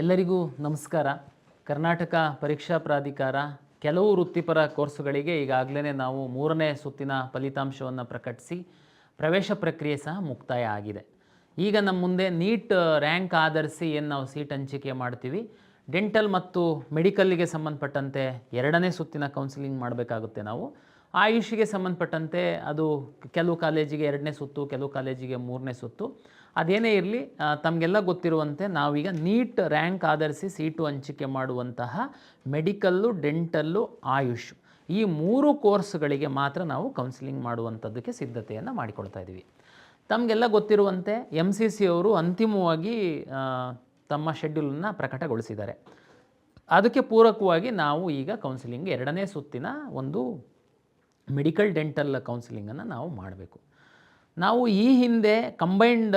ಎಲ್ಲರಿಗೂ ನಮಸ್ಕಾರ. ಕರ್ನಾಟಕ ಪರೀಕ್ಷಾ ಪ್ರಾಧಿಕಾರ ಕೆಲವು ವೃತ್ತಿಪರ ಕೋರ್ಸುಗಳಿಗೆ ಈಗಾಗಲೇ ನಾವು ಮೂರನೇ ಸುತ್ತಿನ ಫಲಿತಾಂಶವನ್ನು ಪ್ರಕಟಿಸಿ ಪ್ರವೇಶ ಪ್ರಕ್ರಿಯೆ ಸಹ ಮುಕ್ತಾಯ ಆಗಿದೆ. ಈಗ ನಮ್ಮ ಮುಂದೆ ನೀಟ್, ರ್ಯಾಂಕ್ ಆಧರಿಸಿ ಏನು ನಾವು ಸೀಟ್ ಹಂಚಿಕೆ ಮಾಡ್ತೀವಿ. ಡೆಂಟಲ್ ಮತ್ತು ಮೆಡಿಕಲ್ಗೆ ಸಂಬಂಧಪಟ್ಟಂತೆ ಎರಡನೇ ಸುತ್ತಿನ ಕೌನ್ಸಿಲಿಂಗ್ ಮಾಡಬೇಕಾಗುತ್ತೆ ನಾವು. ಆಯುಷಿಗೆ ಸಂಬಂಧಪಟ್ಟಂತೆ ಅದು ಕೆಲವು ಕಾಲೇಜಿಗೆ ಎರಡನೇ ಸುತ್ತು, ಕೆಲವು ಕಾಲೇಜಿಗೆ ಮೂರನೇ ಸುತ್ತು. ಅದೇನೇ ಇರಲಿ ತಮಗೆಲ್ಲ ಗೊತ್ತಿರುವಂತೆ ನಾವೀಗ ನೀಟ್ ರ್ಯಾಂಕ್ ಆಧರಿಸಿ ಸೀಟು ಹಂಚಿಕೆ ಮಾಡುವಂತಹ ಮೆಡಿಕಲ್ಲು, ಡೆಂಟಲ್ಲು, ಆಯುಷ್ ಈ ಮೂರು ಕೋರ್ಸ್ಗಳಿಗೆ ಮಾತ್ರ ನಾವು ಕೌನ್ಸಿಲಿಂಗ್ ಮಾಡುವಂಥದ್ದಕ್ಕೆ ಸಿದ್ಧತೆಯನ್ನು ಮಾಡಿಕೊಳ್ತಾ ಇದ್ದೀವಿ. ತಮಗೆಲ್ಲ ಗೊತ್ತಿರುವಂತೆ ಎಂ ಸಿ ಸಿ ಅವರು ಅಂತಿಮವಾಗಿ ತಮ್ಮ ಶೆಡ್ಯೂಲನ್ನು ಪ್ರಕಟಗೊಳಿಸಿದ್ದಾರೆ. ಅದಕ್ಕೆ ಪೂರಕವಾಗಿ ನಾವು ಈಗ ಕೌನ್ಸಿಲಿಂಗ್ ಎರಡನೇ ಸುತ್ತಿನ ಒಂದು ಮೆಡಿಕಲ್, ಡೆಂಟಲ್ ಕೌನ್ಸಿಲಿಂಗನ್ನು ನಾವು ಮಾಡಬೇಕು. ನಾವು ಈ ಹಿಂದೆ ಕಂಬೈನ್ಡ್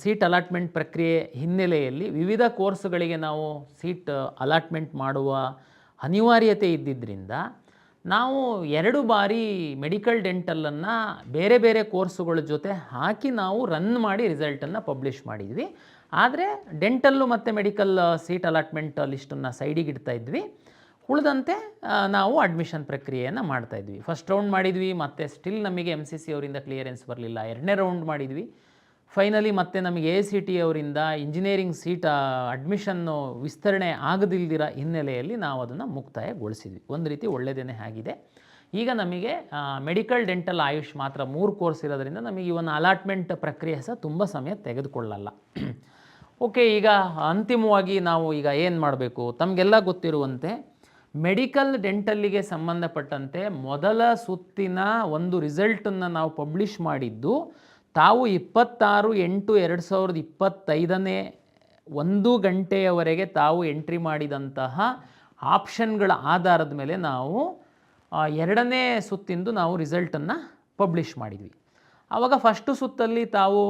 ಸೀಟ್ ಅಲಾಟ್ಮೆಂಟ್ ಪ್ರಕ್ರಿಯೆ ಹಿನ್ನೆಲೆಯಲ್ಲಿ ವಿವಿಧ ಕೋರ್ಸ್ಗಳಿಗೆ ನಾವು ಸೀಟ್ ಅಲಾಟ್ಮೆಂಟ್ ಮಾಡುವ ಅನಿವಾರ್ಯತೆ ಇದ್ದಿದ್ದರಿಂದ ನಾವು ಎರಡು ಬಾರಿ ಮೆಡಿಕಲ್ ಡೆಂಟಲನ್ನು ಬೇರೆ ಬೇರೆ ಕೋರ್ಸುಗಳ ಜೊತೆ ಹಾಕಿ ನಾವು ರನ್ ಮಾಡಿ ರಿಸಲ್ಟನ್ನು ಪಬ್ಲಿಷ್ ಮಾಡಿದ್ವಿ. ಆದರೆ ಡೆಂಟಲ್ಲು ಮತ್ತು ಮೆಡಿಕಲ್ ಸೀಟ್ ಅಲಾಟ್ಮೆಂಟ್ ಲಿಸ್ಟನ್ನು ಸೈಡಿಗೆ ಇಡ್ತಾ ಇದ್ವಿ. ಉಳಿದಂತೆ ನಾವು ಅಡ್ಮಿಷನ್ ಪ್ರಕ್ರಿಯೆಯನ್ನು ಮಾಡ್ತಾ ಇದ್ವಿ. ಫಸ್ಟ್ ರೌಂಡ್ ಮಾಡಿದ್ವಿ, ಮತ್ತು ಸ್ಟಿಲ್ ನಮಗೆ ಎಂ ಸಿ ಸಿ ಅವರಿಂದ ಕ್ಲಿಯರೆನ್ಸ್ ಬರಲಿಲ್ಲ. ಎರಡನೇ ರೌಂಡ್ ಮಾಡಿದ್ವಿ. ಫೈನಲಿ ಮತ್ತೆ ನಮಗೆ ಎ ಸಿ ಟಿ ಅವರಿಂದ ಇಂಜಿನಿಯರಿಂಗ್ ಸೀಟ್ ಅಡ್ಮಿಷನ್ನು ವಿಸ್ತರಣೆ ಆಗದಿಲ್ದಿರ ಹಿನ್ನೆಲೆಯಲ್ಲಿ ನಾವು ಅದನ್ನು ಮುಕ್ತಾಯಗೊಳಿಸಿದ್ವಿ. ಒಂದು ರೀತಿ ಒಳ್ಳೆಯದೇ ಆಗಿದೆ. ಈಗ ನಮಗೆ ಮೆಡಿಕಲ್ ಡೆಂಟಲ್ ಆಯುಷ್ ಮಾತ್ರ ಮೂರು ಕೋರ್ಸ್ ಇರೋದ್ರಿಂದ ನಮಗೆ ಈ ಒಂದು ಅಲಾಟ್ಮೆಂಟ್ ಪ್ರಕ್ರಿಯೆ ಸಹ ತುಂಬ ಸಮಯ ತೆಗೆದುಕೊಳ್ಳಲ್ಲ. ಓಕೆ ಈಗ ಅಂತಿಮವಾಗಿ ನಾವು ಈಗ ಏನು ಮಾಡಬೇಕು? ತಮಗೆಲ್ಲ ಗೊತ್ತಿರುವಂತೆ ಮೆಡಿಕಲ್ ಡೆಂಟಲ್ಲಿಗೆ ಸಂಬಂಧಪಟ್ಟಂತೆ ಮೊದಲ ಸುತ್ತಿನ ಒಂದು ರಿಸಲ್ಟನ್ನು ನಾವು ಪಬ್ಲಿಷ್ ಮಾಡಿದ್ದು, ತಾವು ಇಪ್ಪತ್ತಾರು ಎಂಟು ಎರಡು ಸಾವಿರದ ಇಪ್ಪತ್ತೈದನೇ ಒಂದು ಗಂಟೆಯವರೆಗೆ ತಾವು ಎಂಟ್ರಿ ಮಾಡಿದಂತಹ ಆಪ್ಷನ್ಗಳ ಆಧಾರದ ಮೇಲೆ ನಾವು ಎರಡನೇ ಸುತ್ತಿಂದು ನಾವು ರಿಸಲ್ಟನ್ನು ಪಬ್ಲಿಷ್ ಮಾಡಿದ್ವಿ. ಆವಾಗ ಫಸ್ಟು ಸುತ್ತಲ್ಲಿ ತಾವು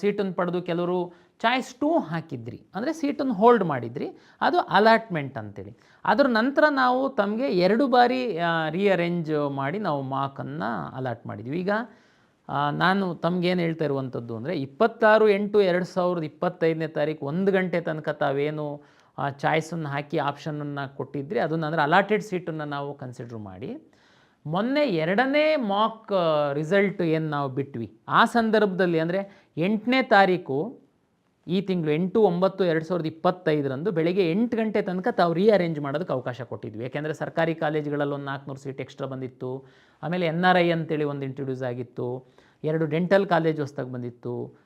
ಸೀಟನ್ನು ಪಡೆದು ಕೆಲವರು ಚಾಯ್ಸ್ ಟೂ ಹಾಕಿದ್ರಿ. ಅಂದರೆ ಸೀಟನ್ನು ಹೋಲ್ಡ್ ಮಾಡಿದ್ರಿ. ಅದು ಅಲಾಟ್ಮೆಂಟ್ ಅಂತೇಳಿ. ಅದರ ನಂತರ ನಾವು ತಮಗೆ ಎರಡು ಬಾರಿ ರೀಅರೇಂಜ್ ಮಾಡಿ ನಾವು ಮಾರ್ಕನ್ನು ಅಲಾಟ್ ಮಾಡಿದ್ವಿ. ಈಗ ನಾನು ತಮಗೇನು ಹೇಳ್ತಾ ಇರುವಂಥದ್ದು ಅಂದರೆ ಇಪ್ಪತ್ತಾರು ಎಂಟು ಎರಡು ಸಾವಿರದ ಇಪ್ಪತ್ತೈದನೇ ತಾರೀಕು ಒಂದು ಗಂಟೆ ತನಕ ತಾವೇನು ಚಾಯ್ಸನ್ನು ಹಾಕಿ ಆಪ್ಷನನ್ನು ಕೊಟ್ಟಿದ್ರಿ. ಅದನ್ನು ಅಂದರೆ ಅಲಾಟೆಡ್ ಸೀಟನ್ನು ನಾವು ಕನ್ಸಿಡರ್ ಮಾಡಿ. ಮೊನ್ನೆ ಎರಡನೇ ಮಾಕ್ ರಿಸಲ್ಟ್ ಏನು ನಾವು ಬಿಟ್ವಿ? ಆ ಸಂದರ್ಭದಲ್ಲಿ ಅಂದರೆ ಎಂಟನೇ ತಾರೀಕು ಈ ತಿಂಗಳು ಎಂಟು, ಒಂಬತ್ತು, ಎರಡು ಸಾವಿರದ ಇಪ್ಪತ್ತೈದರಂದು ಬೆಳಗ್ಗೆ ಎಂಟು ಗಂಟೆ ತನಕ ತಾವು ರೀಅರೇಂಜ್ ಮಾಡೋದಕ್ಕೆ ಅವಕಾಶ ಕೊಟ್ಟಿದ್ವಿ. ಯಾಕೆಂದರೆ ಸರ್ಕಾರಿ ಕಾಲೇಜುಗಳಲ್ಲಿ ಒಂದು ನಾಲ್ಕುನೂರು ಸೀಟ್ ಎಕ್ಸ್ಟ್ರಾ ಬಂದಿತ್ತು. ಆಮೇಲೆ ಎನ್ ಆರ್ ಐ ಅಂತೇಳಿ ಒಂದು ಇಂಟ್ರೊಡ್ಯೂಸ್ ಆಗಿತ್ತು. ಎರಡು ಡೆಂಟಲ್ ಕಾಲೇಜ್ ಹೊಸ್ದಾಗಿ ಬಂದಿತ್ತು.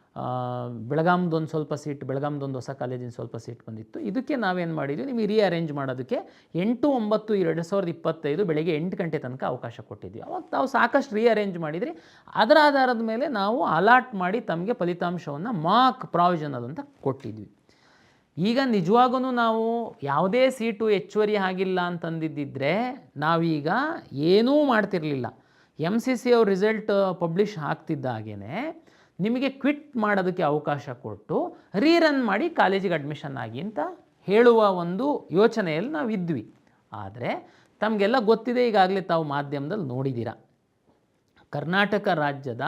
ಬೆಳಗಾಮ್ದೊಂದು ಸ್ವಲ್ಪ ಸೀಟ್ ಬೆಳಗಾಮ್ದೊಂದು ಹೊಸ ಕಾಲೇಜಿನ ಸ್ವಲ್ಪ ಸೀಟ್ ಬಂದಿತ್ತು. ಇದಕ್ಕೆ ನಾವೇನು ಮಾಡಿದ್ವಿ, ನಿಮಗೆ ರೀಅರೇಂಜ್ ಮಾಡೋದಕ್ಕೆ ಎಂಟು, ಒಂಬತ್ತು, ಎರಡು ಸಾವಿರದ ಇಪ್ಪತ್ತೈದು ಬೆಳಗ್ಗೆ ಎಂಟು ಗಂಟೆ ತನಕ ಅವಕಾಶ ಕೊಟ್ಟಿದ್ವಿ. ಅವಾಗ ತಾವು ಸಾಕಷ್ಟು ರೀಅರೇಂಜ್ ಮಾಡಿದ್ರಿ. ಅದರ ಆಧಾರದ ಮೇಲೆ ನಾವು ಅಲಾಟ್ ಮಾಡಿ ತಮಗೆ ಫಲಿತಾಂಶವನ್ನು ಮಾಕ್ ಪ್ರಾವಿಷನಲ್ ಅಂತ ಕೊಟ್ಟಿದ್ವಿ. ಈಗ ನಿಜವಾಗೂ ನಾವು ಯಾವುದೇ ಸೀಟು ಹೆಚ್ಚುವರಿ ಆಗಿಲ್ಲ ಅಂತಂದಿದ್ದಿದ್ರೆ ನಾವೀಗ ಏನೂ ಮಾಡ್ತಿರಲಿಲ್ಲ. ಎಂ ಸಿ ಸಿ ಅವ್ರ ರಿಸಲ್ಟ್ ಪಬ್ಲಿಷ್ ಆಗ್ತಿದ್ದಾಗೇ ನಿಮಗೆ ಕ್ವಿಟ್ ಮಾಡೋದಕ್ಕೆ ಅವಕಾಶ ಕೊಟ್ಟು ರೀರನ್ ಮಾಡಿ ಕಾಲೇಜಿಗೆ ಅಡ್ಮಿಷನ್ ಆಗಿ ಅಂತ ಹೇಳುವ ಒಂದು ಯೋಚನೆಯಲ್ಲಿ ನಾವು ಇದ್ವಿ. ಆದರೆ ತಮಗೆಲ್ಲ ಗೊತ್ತಿದೆ ಈಗಾಗಲೇ ತಾವು ಮಾಧ್ಯಮದಲ್ಲಿ ನೋಡಿದ್ದೀರ ಕರ್ನಾಟಕ ರಾಜ್ಯದ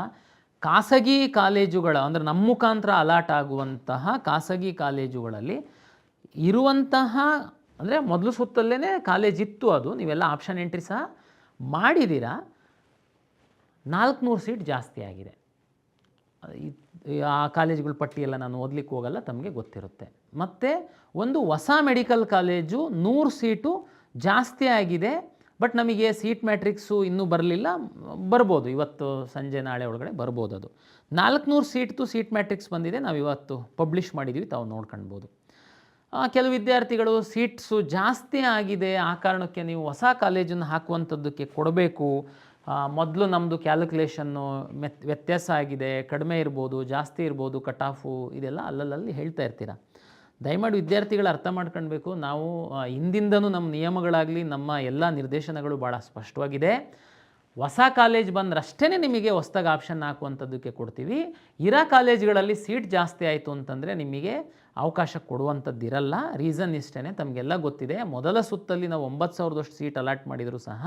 ಖಾಸಗಿ ಕಾಲೇಜುಗಳ ಅಂದರೆ ನಮ್ಮ ಮುಖಾಂತರ ಅಲಾಟ್ ಆಗುವಂತಹ ಖಾಸಗಿ ಕಾಲೇಜುಗಳಲ್ಲಿ ಇರುವಂತಹ ಅಂದರೆ ಮೊದಲು ಸುತ್ತಲ್ಲೇ ಕಾಲೇಜ್ ಇತ್ತು ಅದು, ನೀವೆಲ್ಲ ಆಪ್ಷನ್ ಎಂಟ್ರಿ ಸಹ ಮಾಡಿದ್ದೀರಾ ನಾಲ್ಕುನೂರು ಸೀಟ್ ಜಾಸ್ತಿ ಆಗಿದೆ. ಆ ಕಾಲೇಜುಗಳ ಪಟ್ಟಿಯೆಲ್ಲ ನಾನು ಓದಲಿಕ್ಕೆ ಹೋಗಲ್ಲ, ತಮಗೆ ಗೊತ್ತಿರುತ್ತೆ. ಮತ್ತು ಒಂದು ಹೊಸ ಮೆಡಿಕಲ್ ಕಾಲೇಜು ನೂರು ಸೀಟು ಜಾಸ್ತಿ ಆಗಿದೆ, ಬಟ್ ನಮಗೆ ಸೀಟ್ ಮ್ಯಾಟ್ರಿಕ್ಸು ಇನ್ನೂ ಬರಲಿಲ್ಲ, ಬರ್ಬೋದು. ಇವತ್ತು ಸಂಜೆ ನಾಳೆ ಒಳಗಡೆ ಬರ್ಬೋದು ಅದು. ನಾಲ್ಕುನೂರು ಸೀಟ್ದು ಸೀಟ್ ಮ್ಯಾಟ್ರಿಕ್ಸ್ ಬಂದಿದೆ, ನಾವು ಇವತ್ತು ಪಬ್ಲಿಷ್ ಮಾಡಿದ್ದೀವಿ ತಾವು ನೋಡ್ಕೊಳ್ಬೋದು ಕೆಲವು ವಿದ್ಯಾರ್ಥಿಗಳು ಸೀಟ್ಸು ಜಾಸ್ತಿ ಆಗಿದೆ, ಆ ಕಾರಣಕ್ಕೆ ನೀವು ಹೊಸ ಕಾಲೇಜನ್ನು ಹಾಕುವಂಥದ್ದಕ್ಕೆ ಕೊಡಬೇಕು. ಮೊದಲು ನಮ್ಮದು ಕ್ಯಾಲ್ಕುಲೇಷನ್ನು ಮೆತ್, ವ್ಯತ್ಯಾಸ ಆಗಿದೆ, ಕಡಿಮೆ ಇರ್ಬೋದು, ಜಾಸ್ತಿ ಇರ್ಬೋದು ಕಟ್ ಆಫು ಇದೆಲ್ಲ ಅಲ್ಲಲ್ಲಿ ಹೇಳ್ತಾ ಇರ್ತೀರ. ದಯಮಾಡಿ ವಿದ್ಯಾರ್ಥಿಗಳು ಅರ್ಥ ಮಾಡ್ಕೊಳ್ಬೇಕು. ನಾವು ಹಿಂದಿಂದನೂ ನಮ್ಮ ನಿಯಮಗಳಾಗಲಿ, ನಮ್ಮ ಎಲ್ಲ ನಿರ್ದೇಶನಗಳು ಭಾಳ ಸ್ಪಷ್ಟವಾಗಿದೆ. ಹೊಸ ಕಾಲೇಜ್ ಬಂದ್ರಷ್ಟೇ ನಿಮಗೆ ಹೊಸ್ದಾಗಿ ಆಪ್ಷನ್ ಹಾಕುವಂಥದ್ದಕ್ಕೆ ಕೊಡ್ತೀವಿ. ಇರೋ ಕಾಲೇಜ್ಗಳಲ್ಲಿ ಸೀಟ್ ಜಾಸ್ತಿ ಆಯಿತು ಅಂತಂದರೆ ನಿಮಗೆ ಅವಕಾಶ ಕೊಡುವಂಥದ್ದಿರಲ್ಲ. ರೀಸನ್ ಇಷ್ಟೇ ತಮಗೆಲ್ಲ ಗೊತ್ತಿದೆ. ಮೊದಲ ಸುತ್ತಲ್ಲಿ ನಾವು ಒಂಬತ್ತು ಸಾವಿರದಷ್ಟು ಸೀಟ್ ಅಲಾಟ್ ಮಾಡಿದರೂ ಸಹ,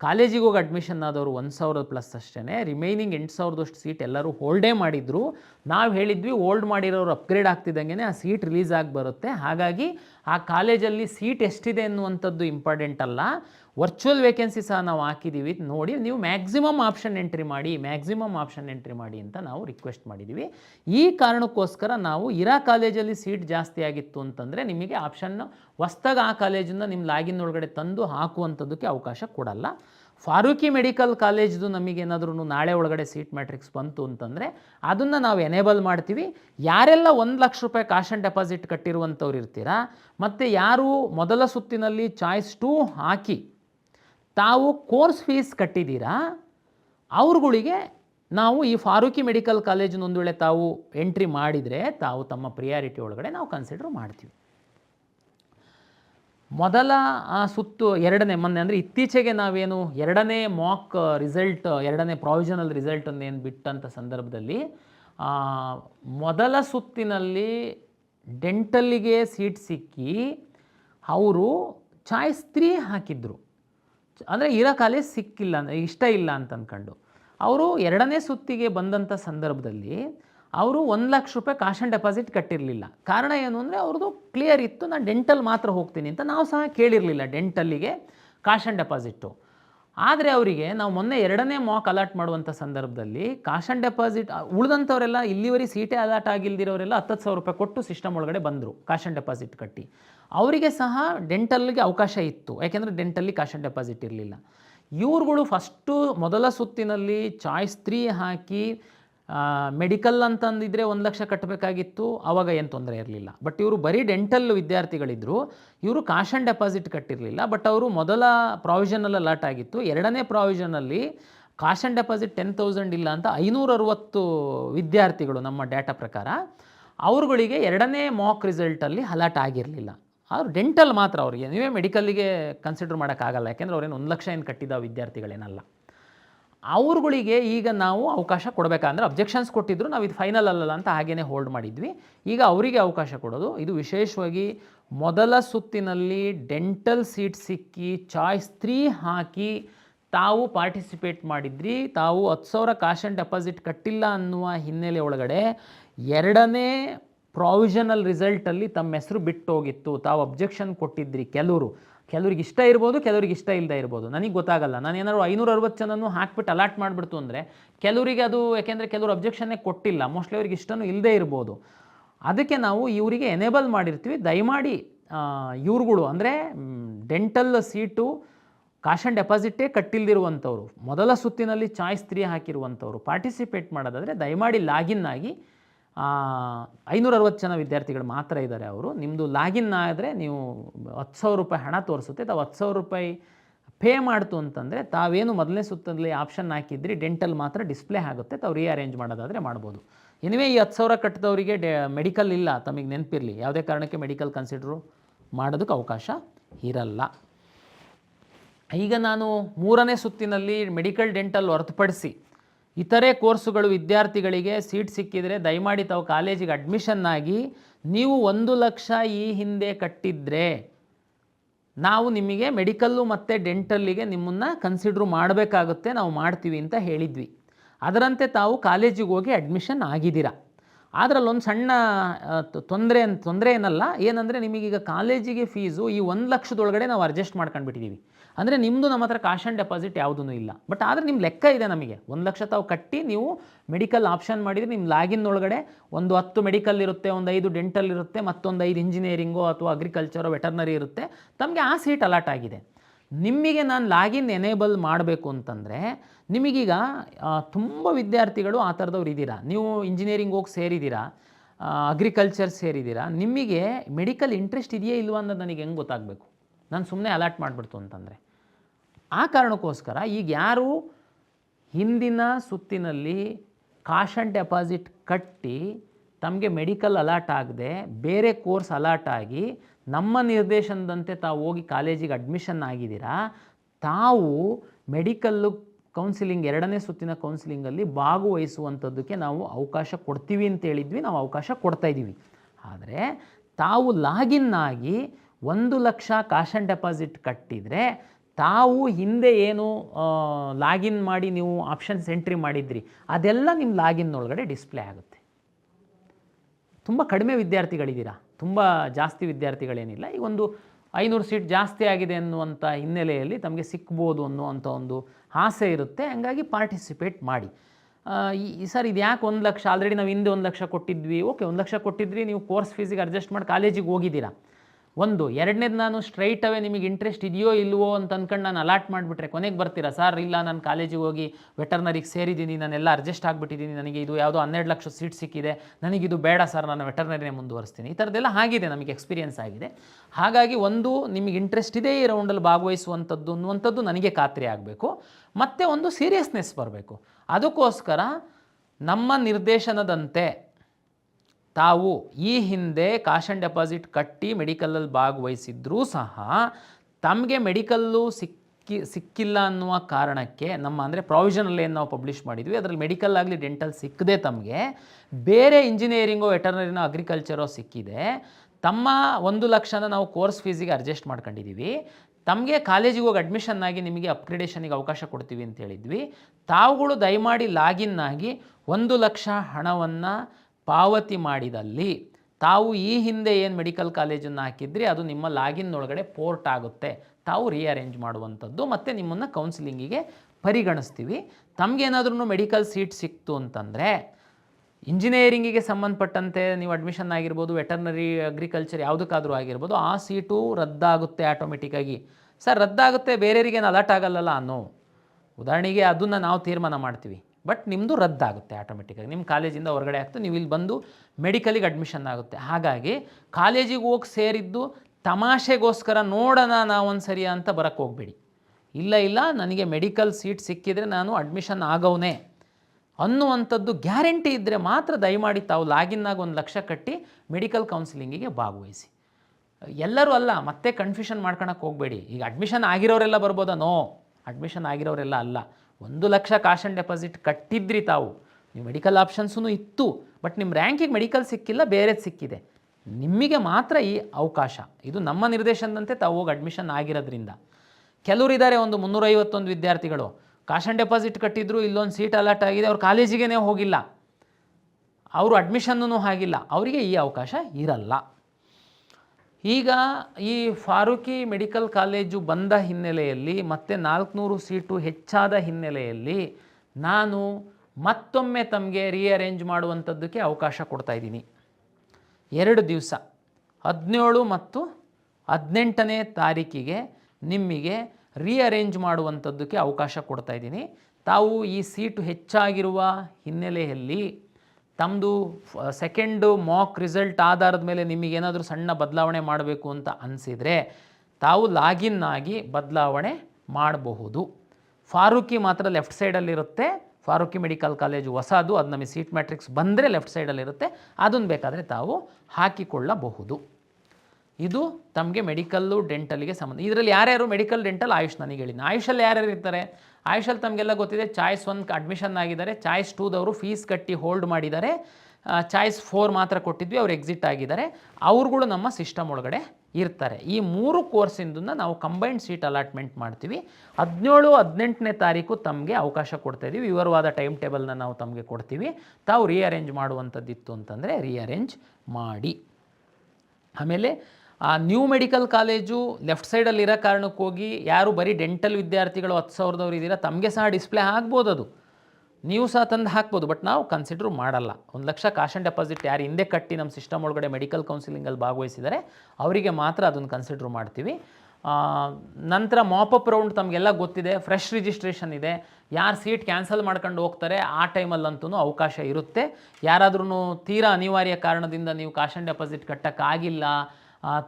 ಕಾಲೇಜಿಗೆ ಹೋಗಿ ಅಡ್ಮಿಷನ್ ಆದವರು ಒಂದು ಸಾವಿರದ ಪ್ಲಸ್ ಅಷ್ಟೇ ರಿಮೈನಿಂಗ್ ಎಂಟು ಸಾವಿರದಷ್ಟು ಸೀಟ್ ಎಲ್ಲರೂ ಹೋಲ್ಡೇ ಮಾಡಿದ್ರು. ನಾವು ಹೇಳಿದ್ವಿ ಹೋಲ್ಡ್ ಮಾಡಿರೋರು ಅಪ್ಗ್ರೇಡ್ ಆಗ್ತಿದ್ದಂಗೆ ಆ ಸೀಟ್ ರಿಲೀಸ್ ಆಗಿ ಬರುತ್ತೆ. ಹಾಗಾಗಿ ಆ ಕಾಲೇಜಲ್ಲಿ ಸೀಟ್ ಎಷ್ಟಿದೆ ಅನ್ನುವಂಥದ್ದು ಇಂಪಾರ್ಟೆಂಟ್ ಅಲ್ಲ. ವರ್ಚುವಲ್ ವೇಕೆನ್ಸಿ ಸಹ ನಾವು ಹಾಕಿದ್ದೀವಿ ನೋಡಿ, ನೀವು ಮ್ಯಾಕ್ಸಿಮಮ್ ಆಪ್ಷನ್ ಎಂಟ್ರಿ ಮಾಡಿ ಮ್ಯಾಕ್ಸಿಮಮ್ ಆಪ್ಷನ್ ಎಂಟ್ರಿ ಮಾಡಿ ಅಂತ ನಾವು ರಿಕ್ವೆಸ್ಟ್ ಮಾಡಿದ್ದೀವಿ ಈ ಕಾರಣಕ್ಕೋಸ್ಕರ ನಾವು ಇರಾ ಕಾಲೇಜಲ್ಲಿ ಸೀಟ್ ಜಾಸ್ತಿ ಆಗಿತ್ತು ಅಂತಂದರೆ ನಿಮಗೆ ಆಪ್ಷನ್ ಹೊಸ್ದಾಗಿ ಆ ಕಾಲೇಜನ್ನು ನಿಮ್ಮ ಲಾಗಿನ್ ಒಳಗಡೆ ತಂದು ಹಾಕುವಂಥದ್ದಕ್ಕೆ ಅವಕಾಶ ಕೊಡಲ್ಲ. ಫಾರೂಕಿ ಮೆಡಿಕಲ್ ಕಾಲೇಜ್ದು ನಮಗೇನಾದ್ರೂ ನಾಳೆ ಒಳಗಡೆ ಸೀಟ್ ಮ್ಯಾಟ್ರಿಕ್ಸ್ ಬಂತು ಅಂತಂದರೆ ಅದನ್ನು ನಾವು ಎನೇಬಲ್ ಮಾಡ್ತೀವಿ. ಯಾರೆಲ್ಲ ಒಂದು ಲಕ್ಷ ರೂಪಾಯಿ ಕಾಶ್ ಆ್ಯಂಡ್ ಡೆಪಾಸಿಟ್ ಕಟ್ಟಿರುವಂಥವ್ರು ಇರ್ತೀರಾ, ಮತ್ತು ಯಾರು ಮೊದಲ ಸುತ್ತಿನಲ್ಲಿ ಚಾಯ್ಸ್ ಟೂ ಹಾಕಿ ತಾವು ಕೋರ್ಸ್ ಫೀಸ್ ಕಟ್ಟಿದ್ದೀರಾ ಅವ್ರುಗಳಿಗೆ ನಾವು ಈ ಫಾರೂಕಿ ಮೆಡಿಕಲ್ ಕಾಲೇಜಿನ ಒಂದು ವೇಳೆ ತಾವು ಎಂಟ್ರಿ ಮಾಡಿದರೆ ತಾವು ತಮ್ಮ ಪ್ರಿಯಾರಿಟಿ ಒಳಗಡೆ ನಾವು ಕನ್ಸಿಡರ್ ಮಾಡ್ತೀವಿ. ಮೊದಲ ಆ ಸುತ್ತು ಎರಡನೇ, ಮೊನ್ನೆ ಅಂದರೆ ಇತ್ತೀಚೆಗೆ ನಾವೇನು ಎರಡನೇ ಮಾಕ್ ರಿಸಲ್ಟ್ ಎರಡನೇ ಪ್ರಾವಿಷನಲ್ ರಿಸಲ್ಟನ್ನು ಏನು ಬಿಟ್ಟಂಥ ಸಂದರ್ಭದಲ್ಲಿ ಮೊದಲ ಸುತ್ತಿನಲ್ಲಿ ಡೆಂಟಲ್ಲಿಗೆ ಸೀಟ್ ಸಿಕ್ಕಿ ಅವರು ಚಾಯ್ಸ್ ತ್ರೀ ಹಾಕಿದ್ರು. ಅಂದರೆ ಇರೋ ಕಾಲೇಜ್ ಸಿಕ್ಕಿಲ್ಲ, ಇಷ್ಟ ಇಲ್ಲ ಅಂತ ಅಂದ್ಕೊಂಡು ಅವರು ಎರಡನೇ ಸುತ್ತಿಗೆ ಬಂದಂಥ ಸಂದರ್ಭದಲ್ಲಿ ಅವರು ಒಂದು ಲಕ್ಷ ರೂಪಾಯಿ ಕಾಶ್ ಆ್ಯಂಡ್ ಡೆಪಾಸಿಟ್ ಕಟ್ಟಿರಲಿಲ್ಲ. ಕಾರಣ ಏನು ಅಂದರೆ ಅವ್ರದ್ದು ಕ್ಲಿಯರ್ ಇತ್ತು, ನಾನು ಡೆಂಟಲ್ ಮಾತ್ರ ಹೋಗ್ತೀನಿ ಅಂತ ನಾವು ಸಹ ಕೇಳಿರಲಿಲ್ಲ ಡೆಂಟಲ್ಲಿಗೆ ಕಾಶ್ ಆ್ಯಂಡ್ ಡೆಪಾಸಿಟ್ಟು ಆದರೆ ಅವರಿಗೆ ನಾವು ಮೊನ್ನೆ ಎರಡನೇ ಮಾಕ್ ಅಲಾಟ್ ಮಾಡುವಂಥ ಸಂದರ್ಭದಲ್ಲಿ ಕಾಶ್ ಆ್ಯಂಡ್ ಡೆಪಾಸಿಟ್ ಉಳಿದಂಥವರೆಲ್ಲ ಇಲ್ಲಿವರೆಗೆ ಸೀಟೇ ಅಲಾಟ್ ಆಗಿಲ್ದಿರೋರೆಲ್ಲ ಹತ್ತು ಸಾವಿರ ರೂಪಾಯಿ ಕೊಟ್ಟು ಸಿಸ್ಟಮ್ ಒಳಗಡೆ ಬಂದರು ಕಾಶ್ ಆ್ಯಂಡ್ ಡೆಪಾಸಿಟ್ ಕಟ್ಟಿ. ಅವರಿಗೆ ಸಹ ಡೆಂಟಲ್ಗೆ ಅವಕಾಶ ಇತ್ತು. ಯಾಕೆಂದರೆ ಡೆಂಟಲ್ಲಿ ಕಾಶ್ ಆ್ಯಂಡ್ ಡೆಪಾಸಿಟ್ ಇರಲಿಲ್ಲ. ಇವ್ರುಗಳು ಫಸ್ಟು ಮೊದಲ ಸುತ್ತಿನಲ್ಲಿ ಚಾಯ್ಸ್ ತ್ರೀ ಹಾಕಿ ಮೆಡಿಕಲ್ ಅಂತಂದಿದ್ರೆ ಒಂದು ಲಕ್ಷ ಕಟ್ಟಬೇಕಾಗಿತ್ತು ಆವಾಗ ಏನು ತೊಂದರೆ ಇರಲಿಲ್ಲ. ಬಟ್ ಇವರು ಬರೀ ಡೆಂಟಲ್ ವಿದ್ಯಾರ್ಥಿಗಳಿದ್ದರು ಇವರು ಕಾಶನ್ ಡೆಪಾಸಿಟ್ ಕಟ್ಟಿರಲಿಲ್ಲ. ಬಟ್ ಅವರು ಮೊದಲ ಪ್ರಾವಿಷನಲ್ಲಿ ಅಲಾಟ್ ಆಗಿತ್ತು. ಎರಡನೇ ಪ್ರಾವಿಷನಲ್ಲಿ cash and deposit ten thousand ಇಲ್ಲ ಅಂತ ಐನೂರ ಅರವತ್ತು ವಿದ್ಯಾರ್ಥಿಗಳು ನಮ್ಮ ಡೇಟಾ ಪ್ರಕಾರ, ಅವ್ರುಗಳಿಗೆ ಎರಡನೇ ಮಾಕ್ ರಿಸಲ್ಟಲ್ಲಿ ಅಲಾಟ್ ಆಗಿರಲಿಲ್ಲ. ಅವ್ರು ಡೆಂಟಲ್ ಮಾತ್ರ ಅವರಿಗೆ. ನೀವೇ ಮೆಡಿಕಲ್ಲಿಗೆ ಕನ್ಸಿಡರ್ ಮಾಡೋಕ್ಕಾಗಲ್ಲ. ಯಾಕೆಂದರೆ ಅವ್ರೇನು ಒಂದು ಲಕ್ಷ ಏನು ಕಟ್ಟಿದ ವಿದ್ಯಾರ್ಥಿಗಳೇನಲ್ಲ. ಅವ್ರುಗಳಿಗೆ ಈಗ ನಾವು ಅವಕಾಶ ಕೊಡಬೇಕಂದ್ರೆ ಅಬ್ಜೆಕ್ಷನ್ಸ್ ಕೊಟ್ಟಿದ್ರು ನಾವು ಇದು ಫೈನಲ್ ಅಲ್ಲಲ್ಲ ಅಂತ ಹಾಗೇ ಹೋಲ್ಡ್ ಮಾಡಿದ್ವಿ. ಈಗ ಅವರಿಗೆ ಅವಕಾಶ ಕೊಡೋದು. ಇದು ವಿಶೇಷವಾಗಿ ಮೊದಲ ಸುತ್ತಿನಲ್ಲಿ ಡೆಂಟಲ್ ಸೀಟ್ ಸಿಕ್ಕಿ ಚಾಯ್ಸ್ ತ್ರೀ ಹಾಕಿ ತಾವು ಪಾರ್ಟಿಸಿಪೇಟ್ ಮಾಡಿದ್ರಿ. ತಾವು ಹತ್ತು ಸಾವಿರ ಕಾಶನ್ ಡೆಪಾಸಿಟ್ ಕಟ್ಟಿಲ್ಲ ಅನ್ನುವ ಹಿನ್ನೆಲೆ ಒಳಗಡೆ ಎರಡನೇ ಪ್ರಾವಿಷನಲ್ ರಿಸಲ್ಟಲ್ಲಿ ತಮ್ಮ ಹೆಸರು ಬಿಟ್ಟು ಹೋಗಿತ್ತು ತಾವು ಅಬ್ಜೆಕ್ಷನ್ ಕೊಟ್ಟಿದ್ರಿ. ಕೆಲವರು. ಕೆಲವ್ರಿಗೆ ಇಷ್ಟ ಇರ್ಬೋದು, ಕೆಲವ್ರಿಗೆ ಇಷ್ಟ ಇಲ್ಲದೆ ಇರ್ಬೋದು. ನನಗೆ ಗೊತ್ತಾಗಲ್ಲ. ನಾನು ಏನಾದ್ರು ಐನೂರ ಅರವತ್ತು ಜನನೂ ಹಾಕ್ಬಿಟ್ಟು ಅಲಾಟ್ ಮಾಡಿಬಿಡ್ತು ಅಂದರೆ ಕೆಲವರಿಗೆ ಅದು, ಯಾಕೆಂದರೆ ಕೆಲವರು ಅಬ್ಜೆಕ್ಷನ್ನೇ ಕೊಟ್ಟಿಲ್ಲ. ಮೋಸ್ಟ್ಲಿ ಅವ್ರಿಗೆ ಇಷ್ಟನೂ ಇಲ್ಲದೆ ಇರ್ಬೋದು. ಅದಕ್ಕೆ ನಾವು ಇವರಿಗೆ ಎನೇಬಲ್ ಮಾಡಿರ್ತೀವಿ. ದಯಮಾಡಿ ಇವ್ರುಗಳು, ಅಂದರೆ ಡೆಂಟಲ್ ಸೀಟು ಕಾಶ್ ಆ್ಯಂಡ್ ಡೆಪಾಸಿಟೇ ಕಟ್ಟಿಲ್ದಿರುವಂಥವ್ರು, ಮೊದಲ ಸುತ್ತಿನಲ್ಲಿ ಚಾಯ್ಸ್ ತ್ರೀ ಹಾಕಿರುವಂಥವ್ರು ಪಾರ್ಟಿಸಿಪೇಟ್ ಮಾಡೋದಾದರೆ ದಯಮಾಡಿ ಲಾಗಿನ್ ಆಗಿ ಐನೂರ ಅರವತ್ತು ಜನ ವಿದ್ಯಾರ್ಥಿಗಳು ಮಾತ್ರ ಇದ್ದಾರೆ ಅವರು. ನಿಮ್ಮದು ಲಾಗಿನ್ ಆದರೆ ನೀವು ಹತ್ತು ಸಾವಿರ ರೂಪಾಯಿ ಹಣ ತೋರಿಸುತ್ತೆ. ತಾವು ಹತ್ತು ಸಾವಿರ ರೂಪಾಯಿ ಪೇ ಮಾಡ್ತು ಅಂತಂದರೆ ತಾವೇನು ಮೊದಲನೇ ಸುತ್ತಲ್ಲಿ ಆಪ್ಷನ್ ಹಾಕಿದ್ರಿ, ಡೆಂಟಲ್ ಮಾತ್ರ ಡಿಸ್ಪ್ಲೇ ಆಗುತ್ತೆ. ತಾವು ರೀಅರೇಂಜ್ ಮಾಡೋದಾದರೆ ಮಾಡ್ಬೋದು. ಎನಿವೇ ಈ ಹತ್ತು ಸಾವಿರ ಕಟ್ಟಿದವರಿಗೆ ಮೆಡಿಕಲ್ ಇಲ್ಲ, ತಮಗೆ ನೆನಪಿರಲಿ. ಯಾವುದೇ ಕಾರಣಕ್ಕೆ ಮೆಡಿಕಲ್ ಕನ್ಸಿಡ್ರು ಮಾಡೋದಕ್ಕೆ ಅವಕಾಶ ಇರಲ್ಲ. ಈಗ ನಾನು ಮೂರನೇ ಸುತ್ತಿನಲ್ಲಿ ಮೆಡಿಕಲ್, ಡೆಂಟಲ್ ಹೊರತುಪಡಿಸಿ ಇತರೆ ಕೋರ್ಸುಗಳು ವಿದ್ಯಾರ್ಥಿಗಳಿಗೆ ಸೀಟ್ ಸಿಕ್ಕಿದರೆ ದಯಮಾಡಿ ತಾವು ಕಾಲೇಜಿಗೆ ಅಡ್ಮಿಷನ್ ಆಗಿ ನೀವು ಒಂದು ಲಕ್ಷ ಈ ಹಿಂದೆ ಕಟ್ಟಿದ್ರೆ ನಾವು ನಿಮಗೆ ಮೆಡಿಕಲ್ಲು ಮತ್ತು ಡೆಂಟಲ್ಲಿಗೆ ನಿಮ್ಮನ್ನು ಕನ್ಸಿಡ್ರ್ ಮಾಡಬೇಕಾಗುತ್ತೆ, ನಾವು ಮಾಡ್ತೀವಿ ಅಂತ ಹೇಳಿದ್ವಿ. ಅದರಂತೆ ತಾವು ಕಾಲೇಜಿಗೆ ಹೋಗಿ ಅಡ್ಮಿಷನ್ ಆಗಿದ್ದೀರಾ. ಅದರಲ್ಲೊಂದು ಸಣ್ಣ ತೊಂದರೆ ತೊಂದರೆ ಏನಲ್ಲ, ಏನಂದರೆ ನಿಮಗೀಗ ಕಾಲೇಜಿಗೆ ಫೀಸು ಈ ಒಂದು ಲಕ್ಷದೊಳಗಡೆ ನಾವು ಅಡ್ಜಸ್ಟ್ ಮಾಡ್ಕೊಂಡ್ಬಿಟ್ಟಿದ್ದೀವಿ. ಅಂದರೆ ನಿಮ್ಮದು ನಮ್ಮ ಹತ್ರ ಕಾಶ್ ಆನ್ ಡೆಪಾಸಿಟ್ ಯಾವುದೂ ಇಲ್ಲ. ಬಟ್ ಆದರೆ ನಿಮ್ಮ ಲೆಕ್ಕ ಇದೆ ನಮಗೆ. ಒಂದು ಲಕ್ಷ ತಾವು ಕಟ್ಟಿ ನೀವು ಮೆಡಿಕಲ್ ಆಪ್ಷನ್ ಮಾಡಿದರೆ ನಿಮ್ಮ ಲಾಗಿನ್ ಒಳಗಡೆ ಒಂದು ಹತ್ತು ಮೆಡಿಕಲ್ ಇರುತ್ತೆ, ಒಂದು ಐದು ಡೆಂಟಲ್ ಇರುತ್ತೆ, ಮತ್ತೊಂದು ಐದು ಇಂಜಿನಿಯರಿಂಗು ಅಥವಾ ಅಗ್ರಿಕಲ್ಚರೋ ವೆಟರ್ನರಿ ಇರುತ್ತೆ. ತಮಗೆ ಆ ಸೀಟ್ ಅಲಾಟ್ ಆಗಿದೆ. ನಿಮಗೆ ನಾನು ಲಾಗಿನ್ ಎನೇಬಲ್ ಮಾಡಬೇಕು ಅಂತಂದರೆ ನಿಮಗೀಗ ತುಂಬ ವಿದ್ಯಾರ್ಥಿಗಳು ಆ ಥರದವ್ರು ಇದ್ದೀರಾ. ನೀವು ಇಂಜಿನಿಯರಿಂಗ್ ಹೋಗಿ ಸೇರಿದ್ದೀರಾ ಅಗ್ರಿಕಲ್ಚರ್ ಸೇರಿದ್ದೀರಾ ನಿಮಗೆ ಮೆಡಿಕಲ್ ಇಂಟ್ರೆಸ್ಟ್ ಇದೆಯೇ ಇಲ್ವಾ ಅನ್ನೋದು ನನಗೆ ಹೆಂಗೆ ಗೊತ್ತಾಗಬೇಕು? ನಾನು ಸುಮ್ಮನೆ ಅಲಾಟ್ ಮಾಡಿಬಿಡ್ತು ಅಂತಂದರೆ. ಆ ಕಾರಣಕ್ಕೋಸ್ಕರ ಈಗ ಯಾರು ಹಿಂದಿನ ಸುತ್ತಿನಲ್ಲಿ ಕಾಶನ್ ಡೆಪಾಸಿಟ್ ಕಟ್ಟಿ ತಮಗೆ ಮೆಡಿಕಲ್ ಅಲಾಟ್ ಆಗದೆ ಬೇರೆ ಕೋರ್ಸ್ ಅಲಾಟ್ ಆಗಿ ನಮ್ಮ ನಿರ್ದೇಶನದಂತೆ ತಾವು ಹೋಗಿ ಕಾಲೇಜಿಗೆ ಅಡ್ಮಿಷನ್ ಆಗಿದ್ದೀರಾ? ತಾವು ಮೆಡಿಕಲ್ಲು ಕೌನ್ಸಿಲಿಂಗ್, ಎರಡನೇ ಸುತ್ತಿನ ಕೌನ್ಸಿಲಿಂಗಲ್ಲಿ ಭಾಗವಹಿಸುವಂಥದ್ದಕ್ಕೆ ನಾವು ಅವಕಾಶ ಕೊಡ್ತೀವಿ ಅಂತ ಹೇಳಿದ್ವಿ, ನಾವು ಅವಕಾಶ ಕೊಡ್ತಾ ಇದ್ದೀವಿ. ಆದರೆ ತಾವು ಲಾಗಿನ್ ಆಗಿ ಒಂದು ಲಕ್ಷ ಕಾಶನ್ ಡೆಪಾಸಿಟ್ ಕಟ್ಟಿದರೆ ತಾವು ಹಿಂದೆ ಏನು ಲಾಗಿನ್ ಮಾಡಿ ನೀವು ಆಪ್ಷನ್ಸ್ ಎಂಟ್ರಿ ಮಾಡಿದ್ರಿ, ಅದೆಲ್ಲ ನಿಮ್ಮ ಲಾಗಿನ್ ಒಳಗಡೆ ಡಿಸ್ಪ್ಲೇ ಆಗುತ್ತೆ. ತುಂಬ ಕಡಿಮೆ ವಿದ್ಯಾರ್ಥಿಗಳಿದ್ದೀರಾ? ತುಂಬ ಜಾಸ್ತಿ ವಿದ್ಯಾರ್ಥಿಗಳೇನಿಲ್ಲ. ಈಗ ಒಂದು ಐನೂರು ಸೀಟ್ ಜಾಸ್ತಿ ಆಗಿದೆ ಅನ್ನುವಂಥ ಹಿನ್ನೆಲೆಯಲ್ಲಿ ತಮಗೆ ಸಿಕ್ಬೋದು ಅನ್ನುವಂಥ ಒಂದು ಆಸೆ ಇರುತ್ತೆ. ಹಂಗಾಗಿ ಪಾರ್ಟಿಸಿಪೇಟ್ ಮಾಡಿ. ಈ ಸರ್ ಇದು ಯಾಕೆ ಒಂದು ಲಕ್ಷ, ಆಲ್ರೆಡಿ ನಾವು ಹಿಂದೆ ಒಂದು ಲಕ್ಷ ಕೊಟ್ಟಿದ್ವಿ. ಓಕೆ, ಒಂದು ಲಕ್ಷ ಕೊಟ್ಟಿದ್ರಿ, ನೀವು ಕೋರ್ಸ್ ಫೀಸಿಗೆ ಅಡ್ಜಸ್ಟ್ ಮಾಡಿ ಕಾಲೇಜಿಗೆ ಹೋಗಿದ್ದೀರಾ. ಒಂದು, ಎರಡನೇದು ನಾನು ಸ್ಟ್ರೈಟ್ ಅವೇ ನಿಮಗೆ ಇಂಟ್ರೆಸ್ಟ್ ಇದೆಯೋ ಇಲ್ವೋ ಅಂತ ಅಂದ್ಕೊಂಡು ನಾನು ಅಲಾಟ್ ಮಾಡಿಬಿಟ್ರೆ ಕೊನೆಗೆ ಬರ್ತೀರಾ? ಸರ್, ಇಲ್ಲ, ನಾನು ಕಾಲೇಜಿಗೆ ಹೋಗಿ ವೆಟರ್ನರಿಗೆ ಸೇರಿದ್ದೀನಿ, ನಾನೆಲ್ಲ ಅಡ್ಜಸ್ಟ್ ಆಗಿಬಿಟ್ಟಿದ್ದೀನಿ, ನನಗೆ ಇದು ಯಾವುದೋ ಹನ್ನೆರಡು ಲಕ್ಷ ಸೀಟ್ ಸಿಕ್ಕಿದೆ ನನಗಿದು ಬೇಡ ಸರ್, ನಾನು ವೆಟರ್ನರಿನೇ ಮುಂದುವರಿಸ್ತೀನಿ. ಈ ಥರದ್ದೆಲ್ಲ ಆಗಿದೆ ನಮಗೆ ಎಕ್ಸ್ಪೀರಿಯನ್ಸ್ ಆಗಿದೆ. ಹಾಗಾಗಿ ಒಂದು, ನಿಮಗೆ ಇಂಟ್ರೆಸ್ಟ್ ಇದೆ ಈ ರೌಂಡಲ್ಲಿ ಭಾಗವಹಿಸುವಂಥದ್ದು ಅನ್ನುವಂಥದ್ದು ನನಗೆ ಖಾತ್ರಿ ಆಗಬೇಕು. ಮತ್ತು ಒಂದು ಸೀರಿಯಸ್ನೆಸ್ ಬರಬೇಕು. ಅದಕ್ಕೋಸ್ಕರ ನಮ್ಮ ನಿರ್ದೇಶನದಂತೆ ತಾವು ಈ ಹಿಂದೆ ಕಾಶ್ ಆ್ಯಂಡ್ ಡೆಪಾಸಿಟ್ ಕಟ್ಟಿ ಮೆಡಿಕಲಲ್ಲಿ ಭಾಗವಹಿಸಿದ್ರೂ ಸಹ ತಮಗೆ ಮೆಡಿಕಲ್ಲು ಸಿಕ್ಕಿ, ಸಿಕ್ಕಿಲ್ಲ ಅನ್ನುವ ಕಾರಣಕ್ಕೆ ನಮ್ಮ ಅಂದರೆ ಪ್ರಾವಿಷನಲ್ಲಿ ಏನು ನಾವು ಪಬ್ಲಿಷ್ ಮಾಡಿದ್ವಿ, ಅದರಲ್ಲಿ ಮೆಡಿಕಲ್ ಆಗಲಿ ಡೆಂಟಲ್ ಸಿಕ್ಕದೆ ತಮಗೆ, ಬೇರೆ ಇಂಜಿನಿಯರಿಂಗೋ ವೆಟರ್ನರಿನೋ ಅಗ್ರಿಕಲ್ಚರೋ ಸಿಕ್ಕಿದೆ, ತಮ್ಮ ಒಂದು ಲಕ್ಷನ ನಾವು ಕೋರ್ಸ್ ಫೀಸಿಗೆ ಅಡ್ಜಸ್ಟ್ ಮಾಡ್ಕೊಂಡಿದ್ದೀವಿ ತಮಗೆ ಕಾಲೇಜಿಗೆ ಹೋಗಿ ಅಡ್ಮಿಷನ್ ಆಗಿ ನಿಮಗೆ ಅಪ್ಗ್ರೇಡೇಷನಿಗೆ ಅವಕಾಶ ಕೊಡ್ತೀವಿ ಅಂತ ಹೇಳಿದ್ವಿ, ತಾವುಗಳು ದಯಮಾಡಿ ಲಾಗಿನ್ ಆಗಿ ಒಂದು ಲಕ್ಷ ಹಣವನ್ನು ಪಾವತಿ ಮಾಡಿದಲ್ಲಿ ತಾವು ಈ ಹಿಂದೆ ಏನು ಮೆಡಿಕಲ್ ಕಾಲೇಜನ್ನು ಹಾಕಿದ್ರಿ, ಅದು ನಿಮ್ಮ ಲಾಗಿನ್ ಒಳಗಡೆ ಪೋರ್ಟ್ ಆಗುತ್ತೆ. ತಾವು ರೀಅರೇಂಜ್ ಮಾಡುವಂಥದ್ದು ಮತ್ತು ನಿಮ್ಮನ್ನು ಕೌನ್ಸಿಲಿಂಗಿಗೆ ಪರಿಗಣಿಸ್ತೀವಿ. ತಮಗೇನಾದ್ರೂ ಮೆಡಿಕಲ್ ಸೀಟ್ ಸಿಕ್ತು ಅಂತಂದರೆ, ಇಂಜಿನಿಯರಿಂಗಿಗೆ ಸಂಬಂಧಪಟ್ಟಂತೆ ನೀವು ಅಡ್ಮಿಷನ್ ಆಗಿರ್ಬೋದು, ವೆಟರ್ನರಿ ಅಗ್ರಿಕಲ್ಚರ್ ಯಾವುದಕ್ಕಾದರೂ ಆಗಿರ್ಬೋದು, ಆ ಸೀಟು ರದ್ದಾಗುತ್ತೆ ಆಟೋಮೆಟಿಕ್ಕಾಗಿ ಸರ್, ರದ್ದಾಗುತ್ತೆ, ಬೇರೆಯವರಿಗೇನು ಅಲರ್ಟ್ ಆಗಲ್ಲಲ್ಲ ಅನ್ನೋ. ಉದಾಹರಣೆಗೆ ಅದನ್ನು ನಾವು ತೀರ್ಮಾನ ಮಾಡ್ತೀವಿ. ಬಟ್ ನಿಮ್ಮದು ರದ್ದಾಗುತ್ತೆ ಆಟೋಮೆಟಿಕ್ಕಾಗಿ ನಿಮ್ಮ ಕಾಲೇಜಿಂದ ಹೊರಗಡೆ ಆಗ್ತದೆ ನೀವು ಇಲ್ಲಿ ಬಂದು ಮೆಡಿಕಲಿಗೆ ಅಡ್ಮಿಷನ್ ಆಗುತ್ತೆ. ಹಾಗಾಗಿ ಕಾಲೇಜಿಗೆ ಹೋಗಿ ಸೇರಿದ್ದು ತಮಾಷೆಗೋಸ್ಕರ ನೋಡೋಣ ನಾವೊಂದು ಸರಿ ಅಂತ ಬರೋಕ್ಕೆ ಹೋಗಬೇಡಿ. ಇಲ್ಲ ಇಲ್ಲ, ನನಗೆ ಮೆಡಿಕಲ್ ಸೀಟ್ ಸಿಕ್ಕಿದರೆ ನಾನು ಅಡ್ಮಿಷನ್ ಆಗೋವನೇ ಅನ್ನುವಂಥದ್ದು ಗ್ಯಾರಂಟಿ ಇದ್ದರೆ ಮಾತ್ರ ದಯಮಾಡಿ ತಾವು ಲಾಗಿನ್ ಆಗಿ ಒಂದು ಲಕ್ಷ ಕಟ್ಟಿ ಮೆಡಿಕಲ್ ಕೌನ್ಸಿಲಿಂಗಿಗೆ ಭಾಗವಹಿಸಿ. ಎಲ್ಲರೂ ಅಲ್ಲ, ಮತ್ತೆ ಕನ್ಫ್ಯೂಷನ್ ಮಾಡ್ಕೊಳಕ್ಕೆ ಹೋಗಬೇಡಿ. ಈಗ ಅಡ್ಮಿಷನ್ ಆಗಿರೋರೆಲ್ಲ ಬರ್ಬೋದ? ನೋ ಅಡ್ಮಿಷನ್ ಆಗಿರೋರೆಲ್ಲ ಅಲ್ಲ. ಒಂದು ಲಕ್ಷ ಕಾಶನ್ ಡೆಪಾಸಿಟ್ ಕಟ್ಟಿದ್ರಿ ತಾವು. ನೀವು ಮೆಡಿಕಲ್ ಆಪ್ಷನ್ಸೂ ಇತ್ತು ಬಟ್ ನಿಮ್ಮ ರ್ಯಾಂಕಿಗೆ ಮೆಡಿಕಲ್ ಸಿಕ್ಕಿಲ್ಲ, ಬೇರೆದು ಸಿಕ್ಕಿದೆ. ನಿಮಗೆ ಮಾತ್ರ ಈ ಅವಕಾಶ. ಇದು ನಮ್ಮ ನಿರ್ದೇಶನದಂತೆ ತಾವು ಹೋಗಿ ಅಡ್ಮಿಷನ್ ಆಗಿರೋದ್ರಿಂದ. ಕೆಲವರು ಇದ್ದಾರೆ ಒಂದು ಮುನ್ನೂರೈವತ್ತೊಂದು ವಿದ್ಯಾರ್ಥಿಗಳು. ಕಾಶನ್ ಡೆಪಾಸಿಟ್ ಕಟ್ಟಿದ್ರು, ಇಲ್ಲೊಂದು ಸೀಟ್ ಅಲರ್ಟ್ ಆಗಿದೆ, ಅವ್ರು ಕಾಲೇಜಿಗೇ ಹೋಗಿಲ್ಲ. ಅವರು ಅಡ್ಮಿಷನ್ನೂ ಆಗಿಲ್ಲ ಅವರಿಗೆ ಈ ಅವಕಾಶ ಇರಲ್ಲ. ಈಗ ಈ ಫಾರೂಕಿ ಮೆಡಿಕಲ್ ಕಾಲೇಜು ಬಂದ ಹಿನ್ನೆಲೆಯಲ್ಲಿ ಮತ್ತೆ ನಾಲ್ಕುನೂರು ಸೀಟು ಹೆಚ್ಚಾದ ಹಿನ್ನೆಲೆಯಲ್ಲಿ ನಾನು ಮತ್ತೊಮ್ಮೆ ತಮಗೆ ರೀಅರೇಂಜ್ ಮಾಡುವಂಥದ್ದಕ್ಕೆ ಅವಕಾಶ ಕೊಡ್ತಾ ಇದ್ದೀನಿ. ಎರಡು ದಿವಸ, ಹದಿನೇಳು ಮತ್ತು ಹದಿನೆಂಟನೇ ತಾರೀಕಿಗೆ ನಿಮಗೆ ರೀಅರೇಂಜ್ ಮಾಡುವಂಥದ್ದಕ್ಕೆ ಅವಕಾಶ ಕೊಡ್ತಾ ಇದ್ದೀನಿ. ತಾವು ಈ ಸೀಟು ಹೆಚ್ಚಾಗಿರುವ ಹಿನ್ನೆಲೆಯಲ್ಲಿ ತಮ್ಮದು ಸೆಕೆಂಡು ಮಾಕ್ ರಿಸಲ್ಟ್ ಆಧಾರದ ಮೇಲೆ ನಿಮಗೇನಾದರೂ ಸಣ್ಣ ಬದಲಾವಣೆ ಮಾಡಬೇಕು ಅಂತ ಅನಿಸಿದರೆ ತಾವು ಲಾಗಿನ್ ಆಗಿ ಬದಲಾವಣೆ ಮಾಡಬಹುದು. ಫಾರೂಕಿ ಮಾತ್ರ ಲೆಫ್ಟ್ ಸೈಡಲ್ಲಿರುತ್ತೆ ಫಾರೂಕಿ ಮೆಡಿಕಲ್ ಕಾಲೇಜು ಹೊಸದು, ಅದು ನಮಗೆ ಸೀಟ್ ಮ್ಯಾಟ್ರಿಕ್ಸ್ ಬಂದರೆ ಲೆಫ್ಟ್ ಸೈಡಲ್ಲಿರುತ್ತೆ ಅದನ್ನು ಬೇಕಾದರೆ ತಾವು ಹಾಕಿಕೊಳ್ಳಬಹುದು. ಇದು ತಮಗೆ ಮೆಡಿಕಲ್ಲು ಡೆಂಟಲ್ಗೆ ಸಂಬಂಧ ಇದರಲ್ಲಿ ಯಾರ್ಯಾರು ಮೆಡಿಕಲ್ ಡೆಂಟಲ್ ಆಯುಷ್ ನನಗೆ ಹೇಳಿದ್ದೀನಿ ಆಯುಷಲ್ಲಿ ಯಾರ್ಯಾರು ಇರ್ತಾರೆ? ಆಯುಷಲ್ಲಿ ತಮಗೆಲ್ಲ ಗೊತ್ತಿದೆ, ಚಾಯ್ಸ್ ಒನ್ ಅಡ್ಮಿಷನ್ ಆಗಿದ್ದಾರೆ. ಚಾಯ್ಸ್ ಟೂದವರು ಫೀಸ್ ಕಟ್ಟಿ ಹೋಲ್ಡ್ ಮಾಡಿದ್ದಾರೆ. ಚಾಯ್ಸ್ ಫೋರ್ ಮಾತ್ರ ಕೊಟ್ಟಿದ್ವಿ, ಅವ್ರು ಎಕ್ಸಿಟ್ ಆಗಿದ್ದಾರೆ. ಅವ್ರುಗಳು ನಮ್ಮ ಸಿಸ್ಟಮ್ ಒಳಗಡೆ ಇರ್ತಾರೆ. ಈ ಮೂರು ಕೋರ್ಸಿಂದನ್ನ ನಾವು ಕಂಬೈನ್ಡ್ ಸೀಟ್ ಅಲಾಟ್ಮೆಂಟ್ ಮಾಡ್ತೀವಿ. ಹದಿನೇಳು, ಹದಿನೆಂಟನೇ ತಾರೀಕು ತಮಗೆ ಅವಕಾಶ ಕೊಡ್ತಾ ಇದ್ದೀವಿ ವಿವರವಾದ ಟೈಮ್ ಟೇಬಲ್ನ ನಾವು ತಮಗೆ ಕೊಡ್ತೀವಿ. ತಾವು ರೀಅರೇಂಜ್ ಮಾಡುವಂಥದ್ದಿತ್ತು ಅಂತಂದರೆ ರೀಅರೇಂಜ್ ಮಾಡಿ. ಆಮೇಲೆ ಆ ನ್ಯೂ ಮೆಡಿಕಲ್ ಕಾಲೇಜು ಲೆಫ್ಟ್ ಸೈಡಲ್ಲಿರೋ ಕಾರಣಕ್ಕೋಗಿ ಯಾರು ಬರೀ ಡೆಂಟಲ್ ವಿದ್ಯಾರ್ಥಿಗಳು ಹತ್ತು ಸಾವಿರದವ್ರು ಇದ್ದೀರಾ, ತಮಗೆ ಸಹ ಡಿಸ್ಪ್ಲೇ ಆಗ್ಬೋದು ಅದು. ನೀವು ಸಹ ತಂದು ಹಾಕ್ಬೋದು ಬಟ್ ನಾವು ಕನ್ಸಿಡ್ರ್ ಮಾಡಲ್ಲ. ಒಂದು ಲಕ್ಷ ಕಾಶನ್ ಡೆಪಾಸಿಟ್ ಯಾರು ಹಿಂದೆ ಕಟ್ಟಿ ನಮ್ಮ ಸಿಸ್ಟಮ್ ಒಳಗಡೆ ಮೆಡಿಕಲ್ ಕೌನ್ಸಿಲಿಂಗಲ್ಲಿ ಭಾಗವಹಿಸಿದರೆ, ಅವರಿಗೆ ಮಾತ್ರ ಅದನ್ನು ಕನ್ಸಿಡ್ರ್ ಮಾಡ್ತೀವಿ. ನಂತರ ಮಾಪಪ್ ರೌಂಡ್ ತಮಗೆಲ್ಲ ಗೊತ್ತಿದೆ ಫ್ರೆಶ್ ರಿಜಿಸ್ಟ್ರೇಷನ್ ಇದೆ. ಯಾರು ಸೀಟ್ ಕ್ಯಾನ್ಸಲ್ ಮಾಡ್ಕೊಂಡು ಹೋಗ್ತಾರೆ, ಆ ಟೈಮಲ್ಲಂತೂ ಅವಕಾಶ ಇರುತ್ತೆ. ಯಾರಾದ್ರೂ ತೀರಾ ಅನಿವಾರ್ಯ ಕಾರಣದಿಂದ ನೀವು ಕಾಶನ್ ಡೆಪಾಸಿಟ್ ಕಟ್ಟೋಕ್ಕಾಗಿಲ್ಲ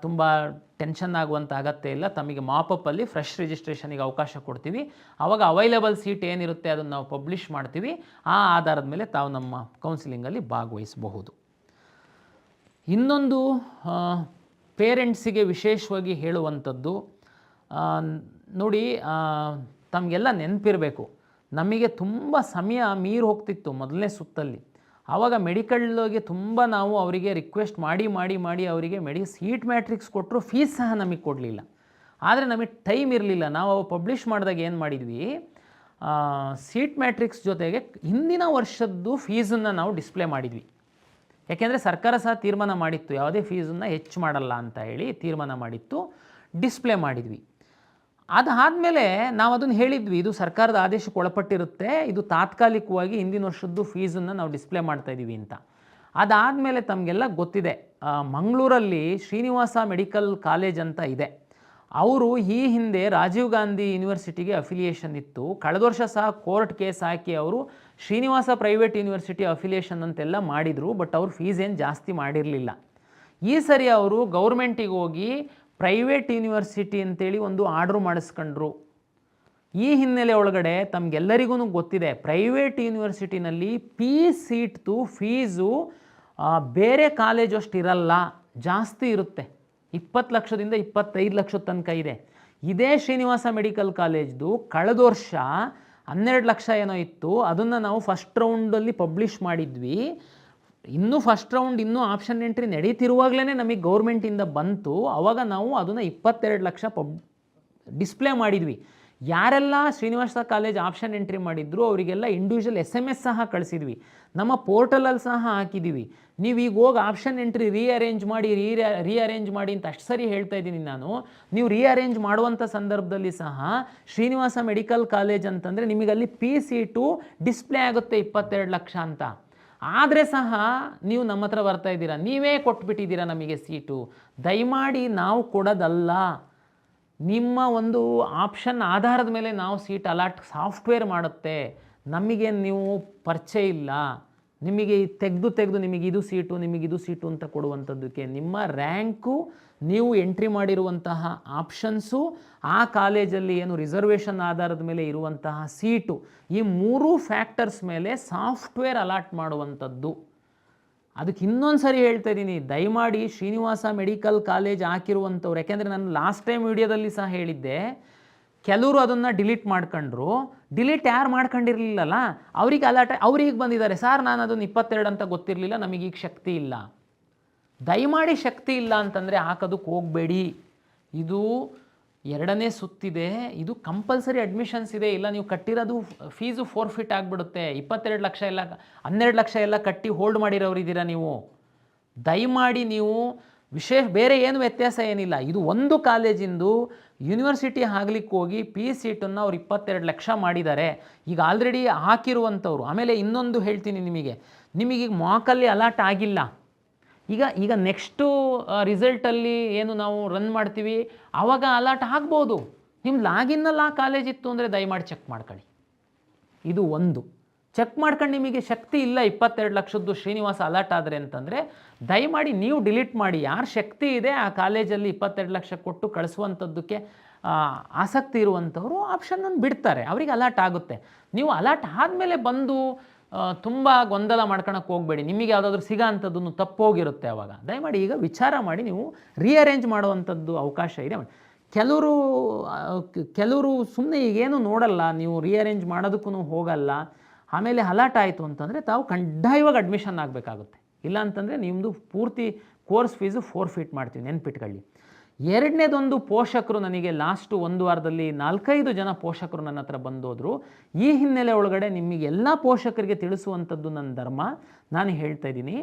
ತುಂಬ ಟೆನ್ಷನ್ ಆಗುವಂಥ ಅಗತ್ಯ ಇಲ್ಲ. ತಮಗೆ ಮಾಪಪ್ಪಲ್ಲಿ ಫ್ರೆಶ್ ರಿಜಿಸ್ಟ್ರೇಷನಿಗೆ ಅವಕಾಶ ಕೊಡ್ತೀವಿ. ಆವಾಗ ಅವೈಲೇಬಲ್ ಸೀಟ್ ಏನಿರುತ್ತೆ ಅದನ್ನು ನಾವು ಪಬ್ಲಿಷ್ ಮಾಡ್ತೀವಿ. ಆ ಆಧಾರದ ಮೇಲೆ ತಾವು ನಮ್ಮ ಕೌನ್ಸಿಲಿಂಗಲ್ಲಿ ಭಾಗವಹಿಸಬಹುದು. ಇನ್ನೊಂದು ಪೇರೆಂಟ್ಸಿಗೆ ವಿಶೇಷವಾಗಿ ಹೇಳುವಂಥದ್ದು ನೋಡಿ ತಮಗೆಲ್ಲ ನೆನಪಿರಬೇಕು. ನಮಗೆ ತುಂಬ ಸಮಯ ಮೀರಿ ಹೋಗ್ತಿತ್ತು ಮೊದಲನೇ ಸುತ್ತಲ್ಲಿ. ಆವಾಗ ಮೆಡಿಕಲ್ಗೆ ತುಂಬ ನಾವು ಅವರಿಗೆ ರಿಕ್ವೆಸ್ಟ್ ಮಾಡಿ ಮಾಡಿ ಮಾಡಿ ಅವರಿಗೆ ಮೆಡಿ ಸೀಟ್ ಮ್ಯಾಟ್ರಿಕ್ಸ್ ಕೊಟ್ಟರು ಫೀಸ್ ಸಹ ನಮಗೆ ಕೊಡಲಿಲ್ಲ. ಆದರೆ ನಮಗೆ ಟೈಮ್ ಇರಲಿಲ್ಲ. ನಾವು ಅವು ಪಬ್ಲಿಷ್ ಮಾಡಿದಾಗ ಏನು ಮಾಡಿದ್ವಿ? ಸೀಟ್ ಮ್ಯಾಟ್ರಿಕ್ಸ್ ಜೊತೆಗೆ ಹಿಂದಿನ ವರ್ಷದ್ದು ಫೀಸನ್ನು ನಾವು ಡಿಸ್ಪ್ಲೇ ಮಾಡಿದ್ವಿ. ಯಾಕೆಂದರೆ ಸರ್ಕಾರ ಸಹ ತೀರ್ಮಾನ ಮಾಡಿತ್ತು. ಯಾವುದೇ ಫೀಸನ್ನು ಹೆಚ್ಚು ಮಾಡಲ್ಲ ಅಂತ ಹೇಳಿ ತೀರ್ಮಾನ ಮಾಡಿತ್ತು. ಡಿಸ್ಪ್ಲೇ ಮಾಡಿದ್ವಿ. ಅದಾದಮೇಲೆ ನಾವು ಅದನ್ನು ಹೇಳಿದ್ವಿ, ಇದು ಸರ್ಕಾರದ ಆದೇಶಕ್ಕೆ ಒಳಪಟ್ಟಿರುತ್ತೆ, ಇದು ತಾತ್ಕಾಲಿಕವಾಗಿ ಹಿಂದಿನ ವರ್ಷದ್ದು ಫೀಸನ್ನು ನಾವು ಡಿಸ್ಪ್ಲೇ ಮಾಡ್ತಾ ಇದ್ದೀವಿ ಅಂತ. ಅದಾದಮೇಲೆ ತಮಗೆಲ್ಲ ಗೊತ್ತಿದೆ ಮಂಗಳೂರಲ್ಲಿ ಶ್ರೀನಿವಾಸ ಮೆಡಿಕಲ್ ಕಾಲೇಜ್ ಅಂತ ಇದೆ. ಅವರು ಈ ಹಿಂದೆ ರಾಜೀವ್ ಗಾಂಧಿ ಯೂನಿವರ್ಸಿಟಿಗೆ ಅಫಿಲಿಯೇಷನ್ ಇತ್ತು. ಕಳೆದ ವರ್ಷ ಸಹ ಕೋರ್ಟ್ ಕೇಸ್ ಹಾಕಿ ಅವರು ಶ್ರೀನಿವಾಸ ಪ್ರೈವೇಟ್ ಯೂನಿವರ್ಸಿಟಿ ಅಫಿಲಿಯೇಷನ್ ಅಂತೆಲ್ಲ ಮಾಡಿದರು, ಬಟ್ ಅವ್ರು ಫೀಸ್ ಏನು ಜಾಸ್ತಿ ಮಾಡಿರಲಿಲ್ಲ. ಈ ಸರಿ ಅವರು ಗೌರ್ಮೆಂಟಿಗೆ ಹೋಗಿ ಪ್ರೈವೇಟ್ ಯೂನಿವರ್ಸಿಟಿ ಅಂತೇಳಿ ಒಂದು ಆರ್ಡ್ರ್ ಮಾಡಿಸ್ಕೊಂಡ್ರು. ಈ ಹಿನ್ನೆಲೆ ಒಳಗಡೆ ತಮಗೆಲ್ಲರಿಗೂ ಗೊತ್ತಿದೆ, ಪ್ರೈವೇಟ್ ಯೂನಿವರ್ಸಿಟಿನಲ್ಲಿ ಪಿ ಸೀಟ್ದು ಫೀಸು ಬೇರೆ ಕಾಲೇಜು ಅಷ್ಟು ಇರಲ್ಲ, ಜಾಸ್ತಿ ಇರುತ್ತೆ. ಇಪ್ಪತ್ತು ಲಕ್ಷದಿಂದ ಇಪ್ಪತ್ತೈದು ಲಕ್ಷದ ತನಕ ಇದೆ. ಇದೇ ಶ್ರೀನಿವಾಸ ಮೆಡಿಕಲ್ ಕಾಲೇಜ್ದು ಕಳೆದ ವರ್ಷ ಹನ್ನೆರಡು ಲಕ್ಷ ಏನೋ ಇತ್ತು, ಅದನ್ನು ನಾವು ಫಸ್ಟ್ ರೌಂಡಲ್ಲಿ ಪಬ್ಲಿಷ್ ಮಾಡಿದ್ವಿ. ಇನ್ನೂ ಫಸ್ಟ್ ರೌಂಡ್ ಇನ್ನೂ ಆಪ್ಷನ್ ಎಂಟ್ರಿ ನಡೀತಿರುವಾಗಲೇ ನಮಗೆ ಗೌರ್ಮೆಂಟಿಂದ ಬಂತು. ಆವಾಗ ನಾವು ಅದನ್ನು ಇಪ್ಪತ್ತೆರಡು ಲಕ್ಷ ಪಬ್ ಡಿಸ್ಪ್ಲೇ ಮಾಡಿದ್ವಿ. ಯಾರೆಲ್ಲ ಶ್ರೀನಿವಾಸ ಕಾಲೇಜ್ ಆಪ್ಷನ್ ಎಂಟ್ರಿ ಮಾಡಿದ್ರು, ಅವರಿಗೆಲ್ಲ ಇಂಡಿವಿಜುವಲ್ ಎಸ್ ಎಂ ಎಸ್ ಸಹ ಕಳಿಸಿದ್ವಿ. ನಮ್ಮ ಪೋರ್ಟಲಲ್ಲಿ ಸಹ ಹಾಕಿದ್ದೀವಿ ನೀವು ಈಗ ಹೋಗಿ ಆಪ್ಷನ್ ಎಂಟ್ರಿ ರೀಅರೇಂಜ್ ಮಾಡಿ ರೀ ರೀಅರೇಂಜ್ ಮಾಡಿ ಅಂತ ಅಷ್ಟು ಸರಿ ಹೇಳ್ತಾ ಇದ್ದೀನಿ ನಾನು. ನೀವು ರೀಅರೇಂಜ್ ಮಾಡುವಂಥ ಸಂದರ್ಭದಲ್ಲಿ ಸಹ ಶ್ರೀನಿವಾಸ ಮೆಡಿಕಲ್ ಕಾಲೇಜ್ ಅಂತಂದರೆ ನಿಮಗಲ್ಲಿ ಪಿ ಸಿ ಟು ಡಿಸ್ಪ್ಲೇ ಆಗುತ್ತೆ ಇಪ್ಪತ್ತೆರಡು ಲಕ್ಷ ಅಂತ. ಆದರೆ ಸಹ ನೀವು ನಮ್ಮ ಹತ್ರ ಬರ್ತಾ ಇದ್ದೀರಾ, ನೀವೇ ಕೊಟ್ಬಿಟ್ಟಿದ್ದೀರಾ ನಮಗೆ ಸೀಟು. ದಯಮಾಡಿ ನಾವು ಕೊಡೋದಲ್ಲ. ನಿಮ್ಮ ಒಂದು ಆಪ್ಷನ್ ಆಧಾರದ ಮೇಲೆ ನಾವು ಸೀಟ್ ಅಲಾಟ್ ಸಾಫ್ಟ್ವೇರ್ ಮಾಡುತ್ತೆ. ನಮಗೆ ನೀವು ಪರಿಚಯ ಇಲ್ಲ. ನಿಮಗೆ ತೆಗೆದು ತೆಗೆದು ನಿಮಗೆ ಇದು ಸೀಟು ನಿಮಗೆ ಇದು ಸೀಟು ಅಂತ ಕೊಡುವಂಥದ್ದಕ್ಕೆ ನಿಮ್ಮ ರ್ಯಾಂಕು ನೀವು ಎಂಟ್ರಿ ಮಾಡಿರುವಂತಹ ಆಪ್ಷನ್ಸು ಆ ಕಾಲೇಜಲ್ಲಿ ಏನು ರಿಸರ್ವೇಷನ್ ಆಧಾರದ ಮೇಲೆ ಇರುವಂತಹ ಸೀಟು, ಈ ಮೂರೂ ಫ್ಯಾಕ್ಟರ್ಸ್ ಮೇಲೆ ಸಾಫ್ಟ್ವೇರ್ ಅಲಾಟ್ ಮಾಡುವಂಥದ್ದು. ಅದಕ್ಕೆ ಇನ್ನೊಂದು ಸರಿ ಹೇಳ್ತಾ ಇದ್ದೀನಿ, ದಯಮಾಡಿ ಶ್ರೀನಿವಾಸ ಮೆಡಿಕಲ್ ಕಾಲೇಜ್ ಹಾಕಿರುವಂಥವ್ರು, ಯಾಕೆಂದರೆ ನಾನು ಲಾಸ್ಟ್ ಟೈಮ್ ವಿಡಿಯೋದಲ್ಲಿ ಸಹ ಹೇಳಿದ್ದೆ, ಕೆಲವರು ಅದನ್ನು ಡಿಲೀಟ್ ಮಾಡ್ಕೊಂಡ್ರು. ಡಿಲೀಟ್ ಯಾರು ಮಾಡ್ಕೊಂಡಿರಲಿಲ್ಲಲ್ಲ, ಅವ್ರಿಗೆ ಅಲಾಟ ಅವ್ರಿಗೆ ಬಂದಿದ್ದಾರೆ, ಸರ್ ನಾನು ಅದನ್ನು ಇಪ್ಪತ್ತೆರಡು ಅಂತ ಗೊತ್ತಿರಲಿಲ್ಲ, ನಮಗೀಗ ಶಕ್ತಿ ಇಲ್ಲ. ದಯಮಾಡಿ ಶಕ್ತಿ ಇಲ್ಲ ಅಂತಂದರೆ ಹಾಕೋದಕ್ಕೆ ಹೋಗಬೇಡಿ. ಇದು ಎರಡನೇ ಸುತ್ತಿದೆ. ಇದು ಕಂಪಲ್ಸರಿ ಅಡ್ಮಿಷನ್ಸ್ ಇದೆ. ಇಲ್ಲ, ನೀವು ಕಟ್ಟಿರೋದು ಫೀಸು ಫೋರ್ ಫಿಟ್ ಆಗಿಬಿಡುತ್ತೆ. ಇಪ್ಪತ್ತೆರಡು ಲಕ್ಷ ಎಲ್ಲ, ಹನ್ನೆರಡು ಲಕ್ಷ ಎಲ್ಲ ಕಟ್ಟಿ ಹೋಲ್ಡ್ ಮಾಡಿರೋರಿದ್ದೀರಾ ನೀವು? ದಯಮಾಡಿ ನೀವು ವಿಶೇಷ, ಬೇರೆ ಏನು ವ್ಯತ್ಯಾಸ ಏನಿಲ್ಲ. ಇದು ಒಂದು ಕಾಲೇಜಿಂದು ಯೂನಿವರ್ಸಿಟಿ ಆಗ್ಲಿಕ್ಕೆ ಹೋಗಿ ಪಿ ಸೀಟನ್ನು ಅವ್ರು ಇಪ್ಪತ್ತೆರಡು ಲಕ್ಷ ಮಾಡಿದ್ದಾರೆ. ಈಗ ಆಲ್ರೆಡಿ ಹಾಕಿರುವಂಥವ್ರು, ಆಮೇಲೆ ಇನ್ನೊಂದು ಹೇಳ್ತೀನಿ ನಿಮಗೆ. ನಿಮಗೀಗ ಮಾಕಲ್ಲಿ ಅಲಾಟ್ ಆಗಿಲ್ಲ. ಈಗ ಈಗ ನೆಕ್ಸ್ಟು ರಿಸಲ್ಟಲ್ಲಿ ಏನು ನಾವು ರನ್ ಮಾಡ್ತೀವಿ ಆವಾಗ ಅಲರ್ಟ್ ಆಗ್ಬೋದು. ನಿಮ್ಮ ಲಾಗಿನ್ನಲ್ಲಿ ಆ ಕಾಲೇಜ್ ಇತ್ತು ಅಂದರೆ ದಯಮಾಡಿ ಚೆಕ್ ಮಾಡ್ಕೊಳ್ಳಿ. ಇದು ಒಂದು. ಚೆಕ್ ಮಾಡ್ಕೊಂಡು ನಿಮಗೆ ಶಕ್ತಿ ಇಲ್ಲ ಇಪ್ಪತ್ತೆರಡು ಲಕ್ಷದ್ದು ಶ್ರೀನಿವಾಸ ಅಲರ್ಟ್ ಆದರೆ ಅಂತಂದರೆ, ದಯಮಾಡಿ ನೀವು ಡಿಲೀಟ್ ಮಾಡಿ. ಯಾರು ಶಕ್ತಿ ಇದೆ, ಆ ಕಾಲೇಜಲ್ಲಿ ಇಪ್ಪತ್ತೆರಡು ಲಕ್ಷ ಕೊಟ್ಟು ಕಳಿಸುವಂಥದ್ದಕ್ಕೆ ಆಸಕ್ತಿ ಇರುವಂಥವರು ಆಪ್ಷನ್ನನ್ನು ಬಿಡ್ತಾರೆ. ಅವರಿಗೆ ಅಲರ್ಟ್ ಆಗುತ್ತೆ. ನೀವು ಅಲರ್ಟ್ ಆದಮೇಲೆ ಬಂದು ತುಂಬ ಗೊಂದಲ ಮಾಡ್ಕೊಳಕ್ಕೆ ಹೋಗಬೇಡಿ. ನಿಮಗೆ ಯಾವುದಾದ್ರೂ ಸಿಗೋ ಅಂಥದ್ದನ್ನು ತಪ್ಪೋಗಿರುತ್ತೆ ಅವಾಗ. ದಯಮಾಡಿ ಈಗ ವಿಚಾರ ಮಾಡಿ, ನೀವು ರಿಅರೇಂಜ್ ಮಾಡುವಂಥದ್ದು ಅವಕಾಶ ಇದೆ. ಕೆಲವರು ಕೆಲವರು ಸುಮ್ಮನೆ ಈಗೇನು ನೋಡಲ್ಲ, ನೀವು ರಿಅರೇಂಜ್ ಮಾಡೋದಕ್ಕೂ ಹೋಗಲ್ಲ. ಆಮೇಲೆ ಅಲರ್ಟ್ ಆಯಿತು ಅಂತಂದರೆ ತಾವು ಕಡ್ಡಾಯವಾಗಿ ಅಡ್ಮಿಷನ್ ಆಗಬೇಕಾಗುತ್ತೆ. ಇಲ್ಲ ಅಂತಂದರೆ ನಿಮ್ಮದು ಪೂರ್ತಿ ಕೋರ್ಸ್ ಫೀಸು ಫೋರ್ ಫೀಟ್ ಮಾಡ್ತೀವಿ, ನೆನ್ಪಿಟ್ಕೊಳ್ಳಿ. ಎರಡನೇದೊಂದು ಪೋಷಕರು ನನಗೆ ಲಾಸ್ಟು ಒಂದು ವಾರದಲ್ಲಿ ನಾಲ್ಕೈದು ಜನ ಪೋಷಕರು ನನ್ನ ಹತ್ರ ಬಂದೋದ್ರು. ಈ ಹಿನ್ನೆಲೆ ಒಳಗಡೆ ನಿಮಗೆ ಎಲ್ಲ ಪೋಷಕರಿಗೆ ತಿಳಿಸುವಂಥದ್ದು ನನ್ನ ಧರ್ಮ. ನಾನು ಹೇಳ್ತಾ ಇದ್ದೀನಿ,